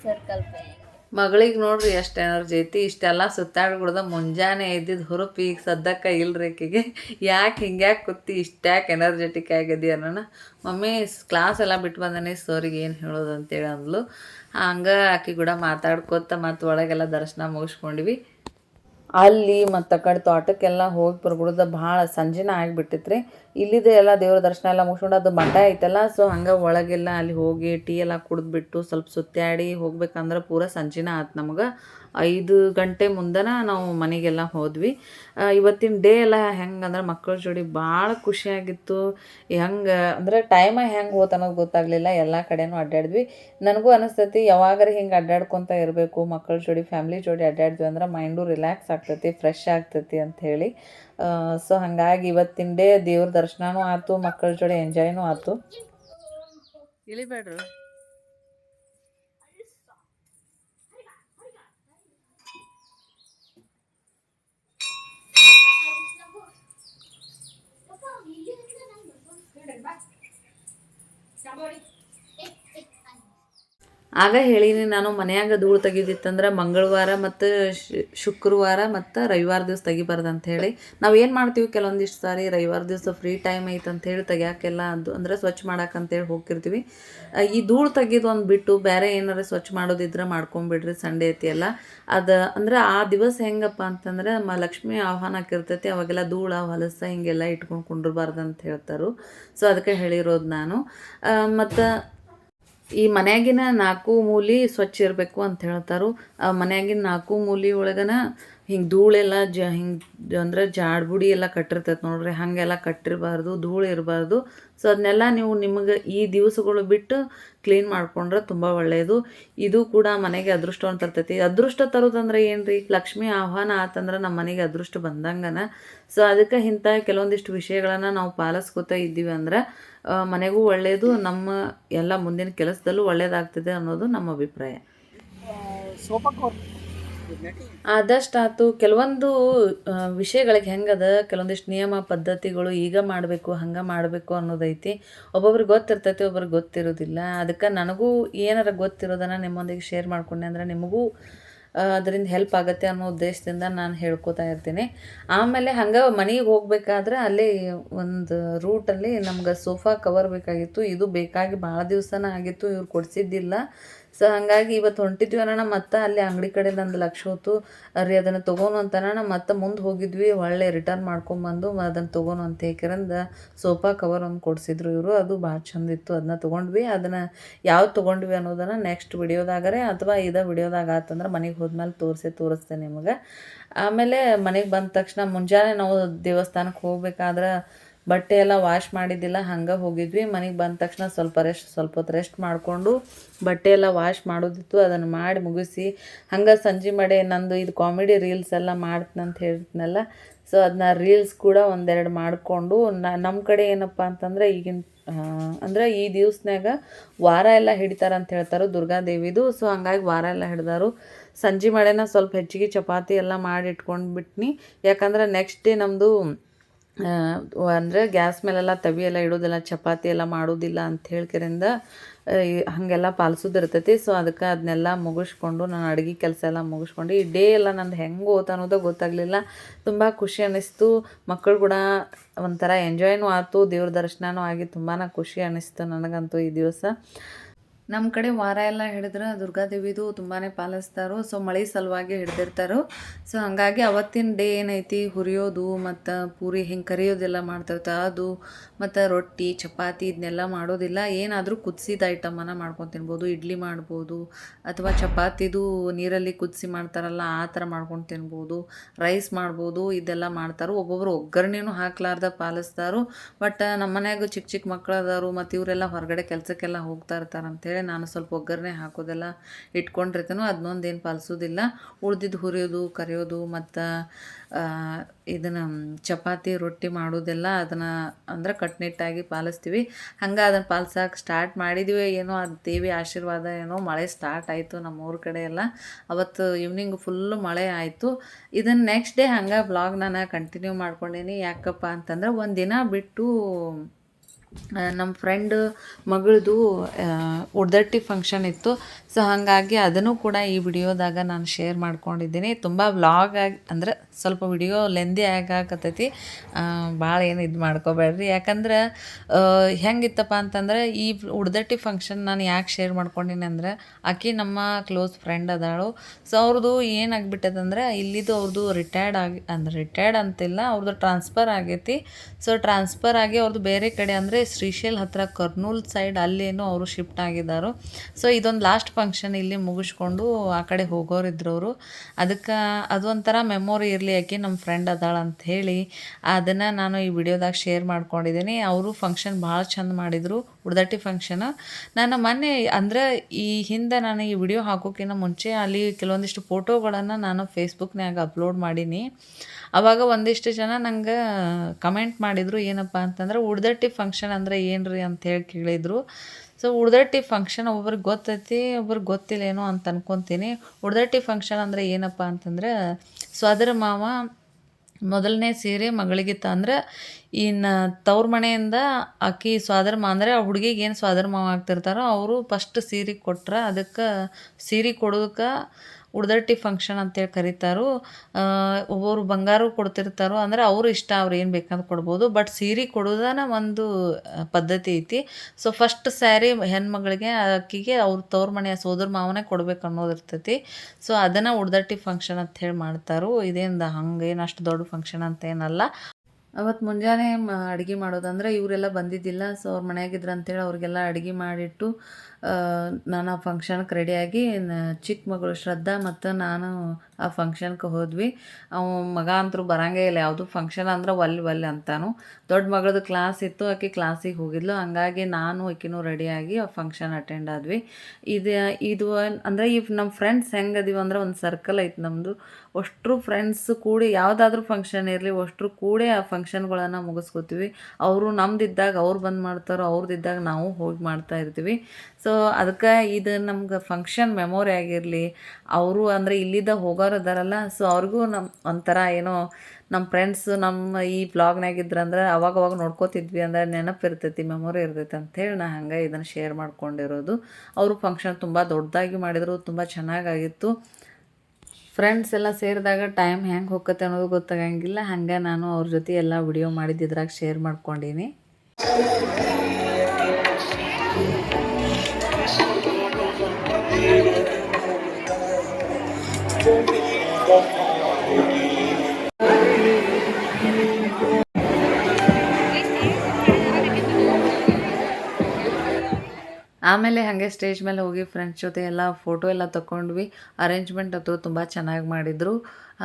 ಸರ್ಕಲ್ ಮಗಳಿಗೆ ನೋಡ್ರಿ ಎಷ್ಟು ಎನರ್ಜಿ ಐತಿ, ಇಷ್ಟೆಲ್ಲ ಸುತ್ತಾಡ್ಬಿಡ್ದ ಮುಂಜಾನೆ ಎದ್ದಿದ್ದು ಹುರುಪು ಈಗ ಸದ್ದಕ್ಕ ಇಲ್ರಿ ಆಕೆಗೆ. ಯಾಕೆ ಹಿಂಗ್ಯಾಕೆ ಕೂತಿ ಇಷ್ಟ್ಯಾಕೆ ಎನರ್ಜೆಟಿಕ್ ಆಗಿದೆಯ ಅನ್ನೋಣ ಮಮ್ಮಿ ಕ್ಲಾಸ್ ಎಲ್ಲ ಬಿಟ್ಟು ಬಂದಾನೆ, ಸೋರಿಗೆ ಏನು ಹೇಳೋದು ಅಂತೇಳಿ ಅಂದ್ಲು. ಹಂಗೆ ಆಕೆ ಕೂಡ ಮಾತಾಡ್ಕೊತ ಮತ್ತು ಒಳಗೆಲ್ಲ ದರ್ಶನ ಮುಗಿಸ್ಕೊಂಡ್ವಿ. ಅಲ್ಲಿ ಮತ್ತು ಆ ಕಡೆ ತೋಟಕ್ಕೆಲ್ಲ ಹೋಗಿ ಬರ್ಬಿಡ್ದ ಭಾಳ ಸಂಜೆನ ಆಗಿಬಿಟ್ಟಿತ್ರಿ. ಇಲ್ಲಿದೆ ಎಲ್ಲ ದೇವ್ರ ದರ್ಶನ ಎಲ್ಲ ಮುಗಿಸ್ಕೊಂಡು ಅದು ಮಠ ಐತಲ್ಲ ಸೊ ಹಂಗೆ ಒಳಗೆಲ್ಲ ಅಲ್ಲಿ ಹೋಗಿ ಟೀ ಎಲ್ಲ ಕುಡಿದ್ಬಿಟ್ಟು ಸ್ವಲ್ಪ ಸುತ್ತಾಡಿ ಹೋಗ್ಬೇಕಂದ್ರೆ ಪೂರ ಸಂಜೆನ ಆಯ್ತು ನಮಗೆ. ಐದು ಗಂಟೆ ಮುಂದನ ನಾವು ಮನೆಗೆಲ್ಲ ಹೋದ್ವಿ. ಇವತ್ತಿನ ಡೇ ಎಲ್ಲ ಹೆಂಗಂದ್ರೆ ಮಕ್ಕಳ ಜೋಡಿ ಭಾಳ ಖುಷಿಯಾಗಿತ್ತು ಹೆಂಗೆ ಅಂದ್ರೆ ಟೈಮ ಹೆಂಗೆ ಹೋತ ಅನ್ನೋದು ಗೊತ್ತಾಗಲಿಲ್ಲ, ಎಲ್ಲ ಕಡೆನೂ ಅಡ್ಡಾಡಿದ್ವಿ ನನಗೂ ಅನಿಸ್ತೈತಿ, ಯಾವಾಗಾರ ಹಿಂಗೆ ಅಡ್ಡಾಡ್ಕೊತ ಇರಬೇಕು, ಮಕ್ಕಳ ಜೋಡಿ ಫ್ಯಾಮಿಲಿ ಜೋಡಿ ಅಡ್ಡಾಡಿದ್ವಿ ಅಂದ್ರೆ ಮೈಂಡು ರಿಲ್ಯಾಕ್ಸ್ ಆಗ್ತೈತಿ ಫ್ರೆಶ್ ಆಗ್ತೈತಿ ಹೇಳಿ. ಸೊ ಹಾಗಾಗಿ ಇವತ್ತಿನ ಡೇ ದೇವ್ರ ದರ್ಶನನೂ ಆಯ್ತು ಮಕ್ಕಳ ಜೋಡಿ ಎಂಜಾಯ್ನೂ ಆಯ್ತು ಇಳಿಬೇಡ್ರು ಆಗ ಹೇಳೀನಿ, ನಾನು ಮನೆಯಾಗ ಧೂಳು ತೆಗಿದಿತ್ತಂದ್ರೆ ಮಂಗಳವಾರ ಮತ್ತು ಶುಕ್ರವಾರ ಮತ್ತು ರವಿವಾರ ದಿವಸ ತೆಗಿಬಾರ್ದು ಅಂಥೇಳಿ ನಾವು ಏನು ಮಾಡ್ತೀವಿ ಕೆಲವೊಂದಿಷ್ಟು ಸಾರಿ, ರವಿವಾರ ದಿವಸ ಫ್ರೀ ಟೈಮ್ ಐತೆ ಅಂಥೇಳಿ ತೆಗಿಯೋಕ್ಕೆಲ್ಲ ಅದು, ಅಂದರೆ ಸ್ವಚ್ಛ ಮಾಡಕ್ಕಂತೇಳಿ ಹೋಗಿರ್ತೀವಿ ಈ ಧೂಳು ತೆಗೆದು ಒಂದು ಬಿಟ್ಟು ಬೇರೆ ಏನಾರ ಸ್ವಚ್ಛ ಮಾಡೋದಿದ್ರೆ ಮಾಡ್ಕೊಂಬಿಡ್ರಿ ಸಂಡೇ ಐತಿ ಎಲ್ಲ ಅದು, ಅಂದರೆ ಆ ದಿವಸ ಹೆಂಗಪ್ಪ ಅಂತಂದ್ರೆ ಮ, ಲಕ್ಷ್ಮಿ ಆಹ್ವಾನ ಹಾಕಿರ್ತೈತಿ, ಅವಾಗೆಲ್ಲ ಧೂಳು, ಹೊಲಸ ಹಿಂಗೆಲ್ಲ ಇಟ್ಕೊಂಡು ಕುಂಡ್ರಬಾರ್ದು ಅಂತ ಹೇಳ್ತಾರೆ. ಸೊ ಅದಕ್ಕೆ ಹೇಳಿರೋದು ನಾನು. ಮತ್ತು ಈ ಮನ್ಯಾಗಿನ ನಾಲ್ಕು ಮೂಲಿ ಸ್ವಚ್ಛ ಇರಬೇಕು ಅಂತ ಹೇಳ್ತಾರೋ. ಆ ಮನ್ಯಾಗಿನ ನಾಲ್ಕು ಮೂಲಿ ಒಳಗನ ಹಿಂಗೆ ಧೂಳೆಲ್ಲ ಜ, ಹಿಂಗೆ ಅಂದ್ರೆ ಜಾಡ್ಬುಡಿ ಎಲ್ಲ ಕಟ್ಟಿರ್ತೈತೆ ನೋಡ್ರಿ. ಹಾಗೆಲ್ಲ ಕಟ್ಟಿರಬಾರ್ದು, ಧೂಳು ಇರಬಾರ್ದು. ಸೊ ಅದನ್ನೆಲ್ಲ ನೀವು ನಿಮಗೆ ಈ ದಿವಸಗಳು ಬಿಟ್ಟು ಕ್ಲೀನ್ ಮಾಡ್ಕೊಂಡ್ರೆ ತುಂಬ ಒಳ್ಳೆಯದು ಇದು ಕೂಡ ಮನೆಗೆ ಅದೃಷ್ಟವನ್ನು ತರ್ತೈತಿ ಅದೃಷ್ಟ ತರೋದಂದ್ರೆ ಏನು ಲಕ್ಷ್ಮಿ ಆಹ್ವಾನ ಆತಂದ್ರೆ ನಮ್ಮ ಮನೆಗೆ ಅದೃಷ್ಟ ಬಂದಂಗನ. ಸೊ ಅದಕ್ಕೆ ಇಂಥ ಕೆಲವೊಂದಿಷ್ಟು ವಿಷಯಗಳನ್ನು ನಾವು ಪಾಲಿಸ್ಕೋತಾ ಇದ್ದೀವಿ ಅಂದ್ರೆ ಮನೆಗೂ ಒಳ್ಳೆಯದು ನಮ್ಮ ಎಲ್ಲ ಮುಂದಿನ ಕೆಲಸದಲ್ಲೂ ಒಳ್ಳೆಯದಾಗ್ತದೆ ಅನ್ನೋದು ನಮ್ಮ ಅಭಿಪ್ರಾಯ. ಆದಷ್ಟಾತು ಕೆಲವೊಂದು ವಿಷಯಗಳಿಗೆ ಹೆಂಗದ, ಕೆಲವೊಂದಿಷ್ಟು ನಿಯಮ ಪದ್ಧತಿಗಳು ಈಗ ಮಾಡಬೇಕು, ಹಂಗೆ ಮಾಡಬೇಕು ಅನ್ನೋದೈತಿ. ಒಬ್ಬೊಬ್ರಿಗೆ ಗೊತ್ತಿರ್ತೈತಿ ಒಬ್ಬರಿಗೆ ಗೊತ್ತಿರೋದಿಲ್ಲ. ಅದಕ್ಕೆ ನನಗೂ ಏನಾರ ಗೊತ್ತಿರೋದನ್ನು ನಿಮ್ಮೊಂದಿಗೆ ಶೇರ್ ಮಾಡ್ಕೊಂಡೆ ಅಂದ್ರೆ ನಿಮಗೂ ಅದರಿಂದ ಹೆಲ್ಪ್ ಆಗುತ್ತೆ ಅನ್ನೋ ಉದ್ದೇಶದಿಂದ ನಾನು ಹೇಳ್ಕೊತಾ ಇರ್ತೀನಿ. ಆಮೇಲೆ ಹಂಗೆ ಮನೆಗೆ ಹೋಗಬೇಕಾದ್ರೆ ಅಲ್ಲಿ ಒಂದು ರೂಟಲ್ಲಿ ನಮ್ಗೆ ಸೋಫಾ ಕವರ್ ಬೇಕಾಗಿತ್ತು. ಇದು ಬೇಕಾಗಿ ಭಾಳ ದಿವಸನ ಆಗಿತ್ತು. ಇವ್ರು ಕೊಡಿಸಿದ್ದಿಲ್ಲ. ಸೊ ಹಾಗಾಗಿ ಇವತ್ತು ಹೊಂಟಿದ್ವಿ ಅನ್ನೋಣ ಮತ್ತೆ ಅಲ್ಲಿ ಅಂಗಡಿ ಕಡೆ ನಂದು ಲಕ್ಷ ಹೋತು. ರೀ ಅದನ್ನು ತೊಗೋನು ಅಂತ ಮತ್ತೆ ಮುಂದೆ ಹೋಗಿದ್ವಿ. ಒಳ್ಳೆ ರಿಟರ್ನ್ ಮಾಡ್ಕೊಂಬಂದು ಅದನ್ನು ತೊಗೋನು ಅಂತ ಹೇಕಿರಂದ ಸೋಫಾ ಕವರ್ ಒಂದು ಕೊಡಿಸಿದ್ರು ಇವರು. ಅದು ಭಾಳ ಚಂದ ಇತ್ತು. ಅದನ್ನ ತೊಗೊಂಡ್ವಿ. ಅದನ್ನು ಯಾವ್ದು ತೊಗೊಂಡ್ವಿ ಅನ್ನೋದನ್ನು ನೆಕ್ಸ್ಟ್ ವಿಡಿಯೋದಾಗರೆ ಅಥವಾ ಇದ ವಿಡಿಯೋದಾಗ ಆತಂದ್ರೆ ಮನೆಗೆ ಹೋದ್ಮೇಲೆ ತೋರಿಸಿ, ತೋರಿಸ್ತೇನೆ ನಿಮಗೆ. ಆಮೇಲೆ ಮನೆಗೆ ಬಂದ ತಕ್ಷಣ ಮುಂಜಾನೆ ನಾವು ದೇವಸ್ಥಾನಕ್ಕೆ ಹೋಗ್ಬೇಕಾದ್ರೆ ಬಟ್ಟೆ ಎಲ್ಲ ವಾಶ್ ಮಾಡಿದ್ದಿಲ್ಲ, ಹಂಗೆ ಹೋಗಿದ್ವಿ. ಮನೆಗೆ ಬಂದ ತಕ್ಷಣ ಸ್ವಲ್ಪ ರೆಸ್ಟ್ ಸ್ವಲ್ಪ ಹೊತ್ತು ರೆಸ್ಟ್ ಮಾಡಿಕೊಂಡು ಬಟ್ಟೆ ಎಲ್ಲ ವಾಶ್ ಮಾಡೋದಿತ್ತು. ಅದನ್ನು ಮಾಡಿ ಮುಗಿಸಿ, ಹಂಗೆ ಸಂಜೆ ಮಾಡಿ ನಂದು ಇದು ಕಾಮಿಡಿ ರೀಲ್ಸ್ ಎಲ್ಲ ಮಾಡ್ತೀನಂತ ಹೇಳ್ತೀನಲ್ಲ ಸೊ ಅದನ್ನ ರೀಲ್ಸ್ ಕೂಡ ಒಂದೆರಡು ಮಾಡಿಕೊಂಡು ನಮ್ಮ ಕಡೆ ಏನಪ್ಪ ಅಂತಂದ್ರೆ ಈಗಿನ ಅಂದ್ರೆ ಈ ದಿವ್ಸನಾಗ ವಾರ ಎಲ್ಲ ಹಿಡಿತಾರೆ ಅಂತ ಹೇಳ್ತಾರೆ ದುರ್ಗಾದೇವಿದು ಸೊ ಹಂಗಾಗಿ ವಾರ ಎಲ್ಲ ಹಿಡ್ದಾರು. ಸಂಜೆ ಮಳೆನ ಸ್ವಲ್ಪ ಹೆಚ್ಚಿಗೆ ಚಪಾತಿ ಎಲ್ಲ ಮಾಡಿ ಇಟ್ಕೊಂಡು ಬಿಟ್ನಿ. ಯಾಕಂದ್ರೆ ನೆಕ್ಸ್ಟ್ ಡೇ ನಮ್ಮದು ಅಂದರೆ ಗ್ಯಾಸ್ ಮೇಲೆಲ್ಲ ತವಿ ಎಲ್ಲ ಇಡೋದಿಲ್ಲ, ಚಪಾತಿ ಎಲ್ಲ ಮಾಡೋದಿಲ್ಲ ಅಂತ ಹೇಳ್ಕರಿಂದ ಹಾಗೆಲ್ಲ ಪಾಲಿಸೋದಿರ್ತೈತಿ. ಸೊ ಅದಕ್ಕೆ ಅದನ್ನೆಲ್ಲ ಮುಗಿಸ್ಕೊಂಡು ನಾನು ಅಡುಗೆ ಕೆಲಸ ಎಲ್ಲ ಮುಗಿಸ್ಕೊಂಡು, ಈ ಡೇ ಎಲ್ಲ ನಂದು ಹೆಂಗೆ ಹೋತ ಅನ್ನೋದು ಗೊತ್ತಾಗಲಿಲ್ಲ. ತುಂಬ ಖುಷಿ ಅನ್ನಿಸ್ತು ಮಕ್ಕಳು ಕೂಡ ಒಂಥರ ಎಂಜಾಯ್ನೂ ಆಯಿತು ದೇವ್ರ ದರ್ಶನವೂ ಆಗಿ ತುಂಬಾ ಖುಷಿ ಅನ್ನಿಸ್ತು ನನಗಂತೂ ಈ ದಿವಸ. ನಮ್ಮ ಕಡೆ ವಾರ ಎಲ್ಲ ಹಿಡಿದ್ರೆ, ದುರ್ಗಾದೇವಿದು ತುಂಬಾ ಪಾಲಿಸ್ತಾರೋ. ಸೊ ಮಳೆ ಸಲುವಾಗಿ ಹಿಡ್ದಿರ್ತಾರೋ. ಸೊ ಹಾಗಾಗಿ ಅವತ್ತಿನ ಡೇ ಏನೈತಿ? ಹುರಿಯೋದು ಮತ್ತು ಪೂರಿ ಹಿಂಗೆ ಕರಿಯೋದೆಲ್ಲ ಮಾಡ್ತಿರ್ತಾರೆ ಅದು ಮತ್ತು ರೊಟ್ಟಿ, ಚಪಾತಿ ಇದನ್ನೆಲ್ಲ ಮಾಡೋದಿಲ್ಲ. ಏನಾದರೂ ಕುದಿಸಿದ ಐಟಮನ್ನು ಮಾಡ್ಕೊಂಡು ತಿನ್ಬೋದು. ಇಡ್ಲಿ ಮಾಡ್ಬೋದು, ಅಥವಾ ಚಪಾತಿದು ನೀರಲ್ಲಿ ಕುದಿಸಿ ಮಾಡ್ತಾರಲ್ಲ, ಆ ಥರ ಮಾಡ್ಕೊಂಡು ತಿನ್ಬೋದು. ರೈಸ್ ಮಾಡ್ಬೋದು, ಇದೆಲ್ಲ ಮಾಡ್ತಾರೋ. ಒಬ್ಬೊಬ್ರು ಒಗ್ಗರಣೆನೂ ಹಾಕ್ಲಾರ್ದ ಪಾಲಿಸ್ತಾರೋ. ಬಟ್ ನಮ್ಮ ಮನ್ಯಾಗ ಚಿಕ್ಕ ಚಿಕ್ಕ ಮಕ್ಳು ಅದಾರು ಮತ್ತು ಇವರೆಲ್ಲ ಹೊರಗಡೆ ಕೆಲಸಕ್ಕೆಲ್ಲ ಹೋಗ್ತಾ ಇರ್ತಾರೆ ಅಂತೇಳಿ ನಾನು ಸ್ವಲ್ಪ ಒಗ್ಗರಣೆ ಹಾಕೋದೆಲ್ಲ ಇಟ್ಕೊಂಡಿರ್ತೀನೋ ಅದನ್ನೊಂದು ಏನು ಪಾಲಿಸೋದಿಲ್ಲ. ಉಳ್ದಿದ್ದು ಹುರಿಯೋದು, ಕರಿಯೋದು ಮತ್ತು ಇದನ್ನು ಚಪಾತಿ, ರೊಟ್ಟಿ ಮಾಡೋದೆಲ್ಲ ಅದನ್ನು ಅಂದ್ರೆ ಕಟ್ನಿಟ್ಟಾಗಿ ಪಾಲಿಸ್ತೀವಿ. ಹಂಗೆ ಅದನ್ನು ಪಾಲ್ಸಕ್ಕೆ ಸ್ಟಾರ್ಟ್ ಮಾಡಿದ್ವಿ. ಏನೋ ಅದು ದೇವಿ ಆಶೀರ್ವಾದ ಏನೋ ಮಳೆ ಸ್ಟಾರ್ಟ್ ಆಯಿತು ನಮ್ಮ ಊರ ಕಡೆ ಎಲ್ಲ. ಅವತ್ತು ಈವ್ನಿಂಗ್ ಫುಲ್ಲು ಮಳೆ ಆಯಿತು. ಇದನ್ನು ನೆಕ್ಸ್ಟ್ ಡೇ ಹಂಗೆ ಬ್ಲಾಗ್ ನಾನು ಕಂಟಿನ್ಯೂ ಮಾಡ್ಕೊಂಡೇನಿ. ಯಾಕಪ್ಪ ಅಂತಂದ್ರೆ ಒಂದು ದಿನ ಬಿಟ್ಟು ನಮ್ಮ ಫ್ರೆಂಡ್ ಮಗಳದು ಉಡ್ದಟ್ಟಿ ಫಂಕ್ಷನ್ ಇತ್ತು. ಸೊ ಹಾಗಾಗಿ ಅದನ್ನು ಕೂಡ ಈ ವಿಡಿಯೋದಾಗ ನಾನು ಶೇರ್ ಮಾಡ್ಕೊಂಡಿದ್ದೀನಿ. ತುಂಬ ವ್ಲಾಗ್ ಆಗಿ, ಅಂದ್ರೆ ಸ್ವಲ್ಪ ವಿಡಿಯೋ ಲೆಂದಿ ಆಗಾಕತ್ತೈತಿ. ಭಾಳ ಏನು ಇದು ಮಾಡ್ಕೋಬೇಡ್ರಿ. ಯಾಕಂದ್ರೆ ಹೆಂಗಿತ್ತಪ್ಪ ಅಂತಂದ್ರೆ, ಈ ಉಡ್ದಟ್ಟಿ ಫಂಕ್ಷನ್ ನಾನು ಯಾಕೆ ಶೇರ್ ಮಾಡ್ಕೊಂಡಿನಿ ಅಂದ್ರೆ, ಆಕೆ ನಮ್ಮ ಕ್ಲೋಸ್ ಫ್ರೆಂಡ್ ಅದಾಳು. ಸೊ ಅವ್ರದ್ದು ಏನಾಗ್ಬಿಟ್ಟದಂದ್ರೆ ಇಲ್ಲಿದು ಅವ್ರದ್ದು ರಿಟೈರ್ಡ್ ಆಗಿ, ಅಂದ್ರೆ ರಿಟೈರ್ಡ್ ಅಂತಿಲ್ಲ ಅವ್ರದ್ದು ಟ್ರಾನ್ಸ್ಫರ್ ಆಗೈತಿ. ಸೊ ಟ್ರಾನ್ಸ್ಫರ್ ಆಗಿ ಅವ್ರದ್ದು ಬೇರೆ ಕಡೆ ಅಂದರೆ ಶ್ರೀಶೈಲ್ ಹತ್ರ ಕರ್ನೂಲ್ ಸೈಡ್ ಅಲ್ಲೇನೋ ಅವರು ಶಿಫ್ಟ್ ಆಗಿದ್ದಾರೆ ಸೊ ಇದೊಂದು ಲಾಸ್ಟ್ ಫಂಕ್ಷನ್ ಇಲ್ಲಿ ಮುಗಿಸ್ಕೊಂಡು ಆ ಕಡೆ ಹೋಗೋರಿದ್ರು ಅವರು ಅದಕ್ಕೆ ಅದೊಂಥರ ಮೆಮೊರಿ ಇರಲಿ, ಯಾಕೆ ನಮ್ಮ ಫ್ರೆಂಡ್ ಅದಾಳ ಅಂತ ಹೇಳಿ. ಅದನ್ನು ನಾನು ಈ ವಿಡಿಯೋದಾಗ ಶೇರ್ ಮಾಡ್ಕೊಂಡಿದ್ದೀನಿ ಅವರು ಫಂಕ್ಷನ್ ಭಾಳ ಚಂದ ಮಾಡಿದರು. ಉಡ್ದಟ್ಟಿ ಫಂಕ್ಷನ್ ನಾನು ಮೊನ್ನೆ ಅಂದರೆ ಈ ಹಿಂದೆ ನಾನು ಈ ವಿಡಿಯೋ ಹಾಕೋಕ್ಕಿಂತ ಮುಂಚೆ ಅಲ್ಲಿ ಕೆಲವೊಂದಿಷ್ಟು ಫೋಟೋಗಳನ್ನು ನಾನು ಫೇಸ್ಬುಕ್ನಾಗ ಅಪ್ಲೋಡ್ ಮಾಡೀನಿ. ಅವಾಗ ಒಂದಿಷ್ಟು ಜನ ನಂಗೆ ಕಮೆಂಟ್ ಮಾಡಿದರು, ಏನಪ್ಪ ಅಂತಂದ್ರೆ ಉಡ್ದಟ್ಟಿ ಫಂಕ್ಷನ್ ಅಂದರೆ ಏನು ರೀ ಅಂತ ಹೇಳಿ ಕೇಳಿದರು. ಸೊ ಉಡ್ದಟ್ಟಿ ಫಂಕ್ಷನ್ ಒಬ್ಬರಿಗೆ ಗೊತ್ತೈತಿ, ಒಬ್ರಿಗೆ ಗೊತ್ತಿಲ್ಲ ಏನೋ ಅಂತ ಅನ್ಕೊತೀನಿ. ಉಡ್ದಟ್ಟಿ ಫಂಕ್ಷನ್ ಅಂದರೆ ಏನಪ್ಪ ಅಂತಂದ್ರೆ, ಸ್ವದರ ಮಾವ ಮೊದಲನೇ ಸೀರೆ ಮಗಳಿಗೆ ತಂದ್ರೆ ಇನ್ನು ತವ್ರ ಮನೆಯಿಂದ ಆಕಿ ಸ್ವಾದರ್ಮ ಅಂದರೆ ಆ ಹುಡುಗಿಗೆ ಏನು ಸ್ವಾದರ್ಮ ಆಗ್ತಿರ್ತಾರೋ ಅವರು ಫಸ್ಟ್ ಸೀರೆ ಕೊಟ್ರೆ ಅದಕ್ಕೆ ಸೀರೆ ಕೊಡೋದಕ್ಕೆ ಉಡ್ದಟ್ಟಿ ಫಂಕ್ಷನ್ ಅಂತೇಳಿ ಕರೀತಾರೋ. ಒಬ್ಬರು ಬಂಗಾರ ಕೊಡ್ತಿರ್ತಾರೋ ಅಂದರೆ ಅವರು ಇಷ್ಟ, ಅವ್ರು ಏನು ಬೇಕಂತ ಕೊಡ್ಬೋದು. ಬಟ್ ಸೀರೆ ಕೊಡೋದನ ಒಂದು ಪದ್ಧತಿ ಐತಿ. ಸೊ ಫಸ್ಟ್ ಸ್ಯಾರಿ ಹೆಣ್ಮಗಳಿಗೆ, ಆಕಿಗೆ ಅವ್ರ ತವ್ರ ಮನೆಯ ಸೋದರ ಮಾವನೇ ಕೊಡ್ಬೇಕು ಅನ್ನೋದು ಇರ್ತೈತಿ. ಸೊ ಅದನ್ನು ಉಡ್ದಟ್ಟಿ ಫಂಕ್ಷನ್ ಅಂತ ಹೇಳಿ ಮಾಡ್ತಾರೋ. ಇದೇನು ಹಂಗೇನು ಅಷ್ಟು ದೊಡ್ಡ ಫಂಕ್ಷನ್ ಅಂತ ಏನಲ್ಲ. ಅವತ್ತು ಮುಂಜಾನೆ ಅಡುಗೆ ಮಾಡೋದಂದ್ರೆ ಇವರೆಲ್ಲ ಬಂದಿದ್ದಿಲ್ಲ. ಸೊ ಅವ್ರ ಮನೆಯಾಗಿದ್ರು ಅಂತೇಳಿ ಅವ್ರಿಗೆಲ್ಲ ಅಡುಗೆ ಮಾಡಿಟ್ಟು ನಾನು ಆ ಫಂಕ್ಷನ್ಗೆ ರೆಡಿಯಾಗಿ ಚಿಕ್ಕ ಮಗಳು ಶ್ರದ್ಧಾ ಮತ್ತು ನಾನು ಆ ಫಂಕ್ಷನ್ಗೆ ಹೋದ್ವಿ. ಅವ ಮಗ ಅಂತೂ ಬರಂಗೇ ಇಲ್ಲ, ಯಾವುದು ಫಂಕ್ಷನ್ ಅಂದ್ರೆ ಒಲ್ಲೆ ಒಲ್ಲಿ ಅಂತಾನು. ದೊಡ್ಡ ಮಗಳದು ಕ್ಲಾಸ್ ಇತ್ತು, ಆಕೆ ಕ್ಲಾಸಿಗೆ ಹೋಗಿದ್ಲು. ಹಂಗಾಗಿ ನಾನು ಆಕಿನೂ ರೆಡಿಯಾಗಿ ಆ ಫಂಕ್ಷನ್ ಅಟೆಂಡ್ ಆದ್ವಿ. ಇದು ಇದು ಅಂದರೆ ಈ ನಮ್ಮ ಫ್ರೆಂಡ್ಸ್ ಹೆಂಗೆ ಅದೀವಿ ಅಂದ್ರೆ ಒಂದು ಸರ್ಕಲ್ ಐತೆ ನಮ್ಮದು ಅಷ್ಟರು ಫ್ರೆಂಡ್ಸ್ ಕೂಡಿ, ಯಾವುದಾದ್ರೂ ಫಂಕ್ಷನ್ ಇರಲಿ, ಅಷ್ಟರು ಕೂಡಿ ಆ ಫಂಕ್ಷನ್ಗಳನ್ನು ಮುಗಿಸ್ಕೋತೀವಿ. ಅವರು ನಮ್ದಿದ್ದಾಗ, ಅವ್ರು ಬಂದು ಮಾಡ್ತಾರೋ ಅವ್ರದ್ದಿದ್ದಾಗ ನಾವು ಹೋಗಿ ಮಾಡ್ತಾ ಇರ್ತೀವಿ. ಸೊ ಅದಕ್ಕೆ ಇದು ನಮ್ಗೆ ಫಂಕ್ಷನ್ ಮೆಮೊರಿ ಆಗಿರಲಿ, ಅವರು ಅಂದರೆ ಇಲ್ಲಿದ್ದ ಹೋಗೋರು ಅದಾರಲ್ಲ ಸೊ ಅವ್ರಿಗೂ ನಮ್ಮ ಒಂಥರ ಏನೋ ನಮ್ಮ ಫ್ರೆಂಡ್ಸು ನಮ್ಮ ಈ ಬ್ಲಾಗ್ನಾಗಿದ್ರು ಇದ್ರಂದ್ರೆ ಅವಾಗ ಅವಾಗ ನೋಡ್ಕೋತಿದ್ವಿ ಅಂದ್ರೆ ನೆನಪಿರ್ತೈತಿ ಮೆಮೊರಿ ಇರ್ತೈತಿ ಅಂಥೇಳಿ ನಾ ಹಂಗೆ ಇದನ್ನು ಶೇರ್ ಮಾಡ್ಕೊಂಡಿರೋದು. ಅವರು ಫಂಕ್ಷನ್ ತುಂಬ ದೊಡ್ಡದಾಗಿ ಮಾಡಿದರು, ತುಂಬ ಚೆನ್ನಾಗಾಗಿತ್ತು. ಫ್ರೆಂಡ್ಸ್ ಎಲ್ಲ ಸೇರಿದಾಗ ಟೈಮ್ ಹೆಂಗೆ ಹೋಗತ್ತೆ ಅನ್ನೋದು ಗೊತ್ತಾಗಂಗಿಲ್ಲ, ಹಂಗೆ ನಾನು ಅವ್ರ ಜೊತೆ ಎಲ್ಲ ವಿಡಿಯೋ ಮಾಡಿದ್ದಿದ್ರಾಗ ಶೇರ್ ಮಾಡ್ಕೊಂಡೀನಿ. ಆಮೇಲೆ ಹಾಗೆ ಸ್ಟೇಜ್ ಮೇಲೆ ಹೋಗಿ ಫ್ರೆಂಡ್ಸ್ ಜೊತೆ ಎಲ್ಲ ಫೋಟೋ ಎಲ್ಲ ತಗೊಂಡ್ವಿ ಅರೇಂಜ್ಮೆಂಟ್ ಅದು ತುಂಬ ಚೆನ್ನಾಗಿ ಮಾಡಿದರು.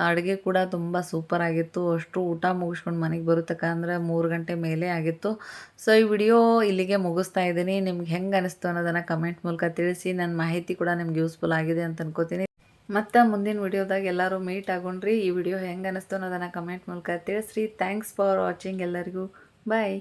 ಅಡುಗೆ ಕೂಡ ತುಂಬ ಸೂಪರ್ ಆಗಿತ್ತು. ಅಷ್ಟು ಊಟ ಮುಗಿಸ್ಕೊಂಡು ಮನೆಗೆ ಬರುತ್ತಕ್ಕ ಅಂದ್ರೆ ಮೂರು ಗಂಟೆ ಮೇಲೆ ಆಗಿತ್ತು. ಸೊ ಈ ವಿಡಿಯೋ ಇಲ್ಲಿಗೆ ಮುಗಿಸ್ತಾ ಇದ್ದೀನಿ. ನಿಮ್ಗೆ ಹೆಂಗೆ ಅನಿಸ್ತು ಅನ್ನೋದನ್ನು ಕಮೆಂಟ್ ಮೂಲಕ ತಿಳಿಸಿ. ನನ್ನ ಮಾಹಿತಿ ಕೂಡ ನಿಮ್ಗೆ ಯೂಸ್ಫುಲ್ ಆಗಿದೆ ಅಂತ ಅನ್ಕೋತೀನಿ. ಮತ್ತು ಮುಂದಿನ ವಿಡಿಯೋದಾಗ ಎಲ್ಲರೂ ಮೀಟ್ ಆಗೋಣ್ರಿ. ಈ ವಿಡಿಯೋ ಹೆಂಗೆ ಅನ್ನಿಸ್ತು ಅನ್ನೋದನ್ನು ಕಮೆಂಟ್ ಮೂಲಕ ತಿಳಿಸ್ರಿ. ಥ್ಯಾಂಕ್ಸ್ ಫಾರ್ ವಾಚಿಂಗ್ ಎಲ್ಲರಿಗೂ. ಬಾಯ್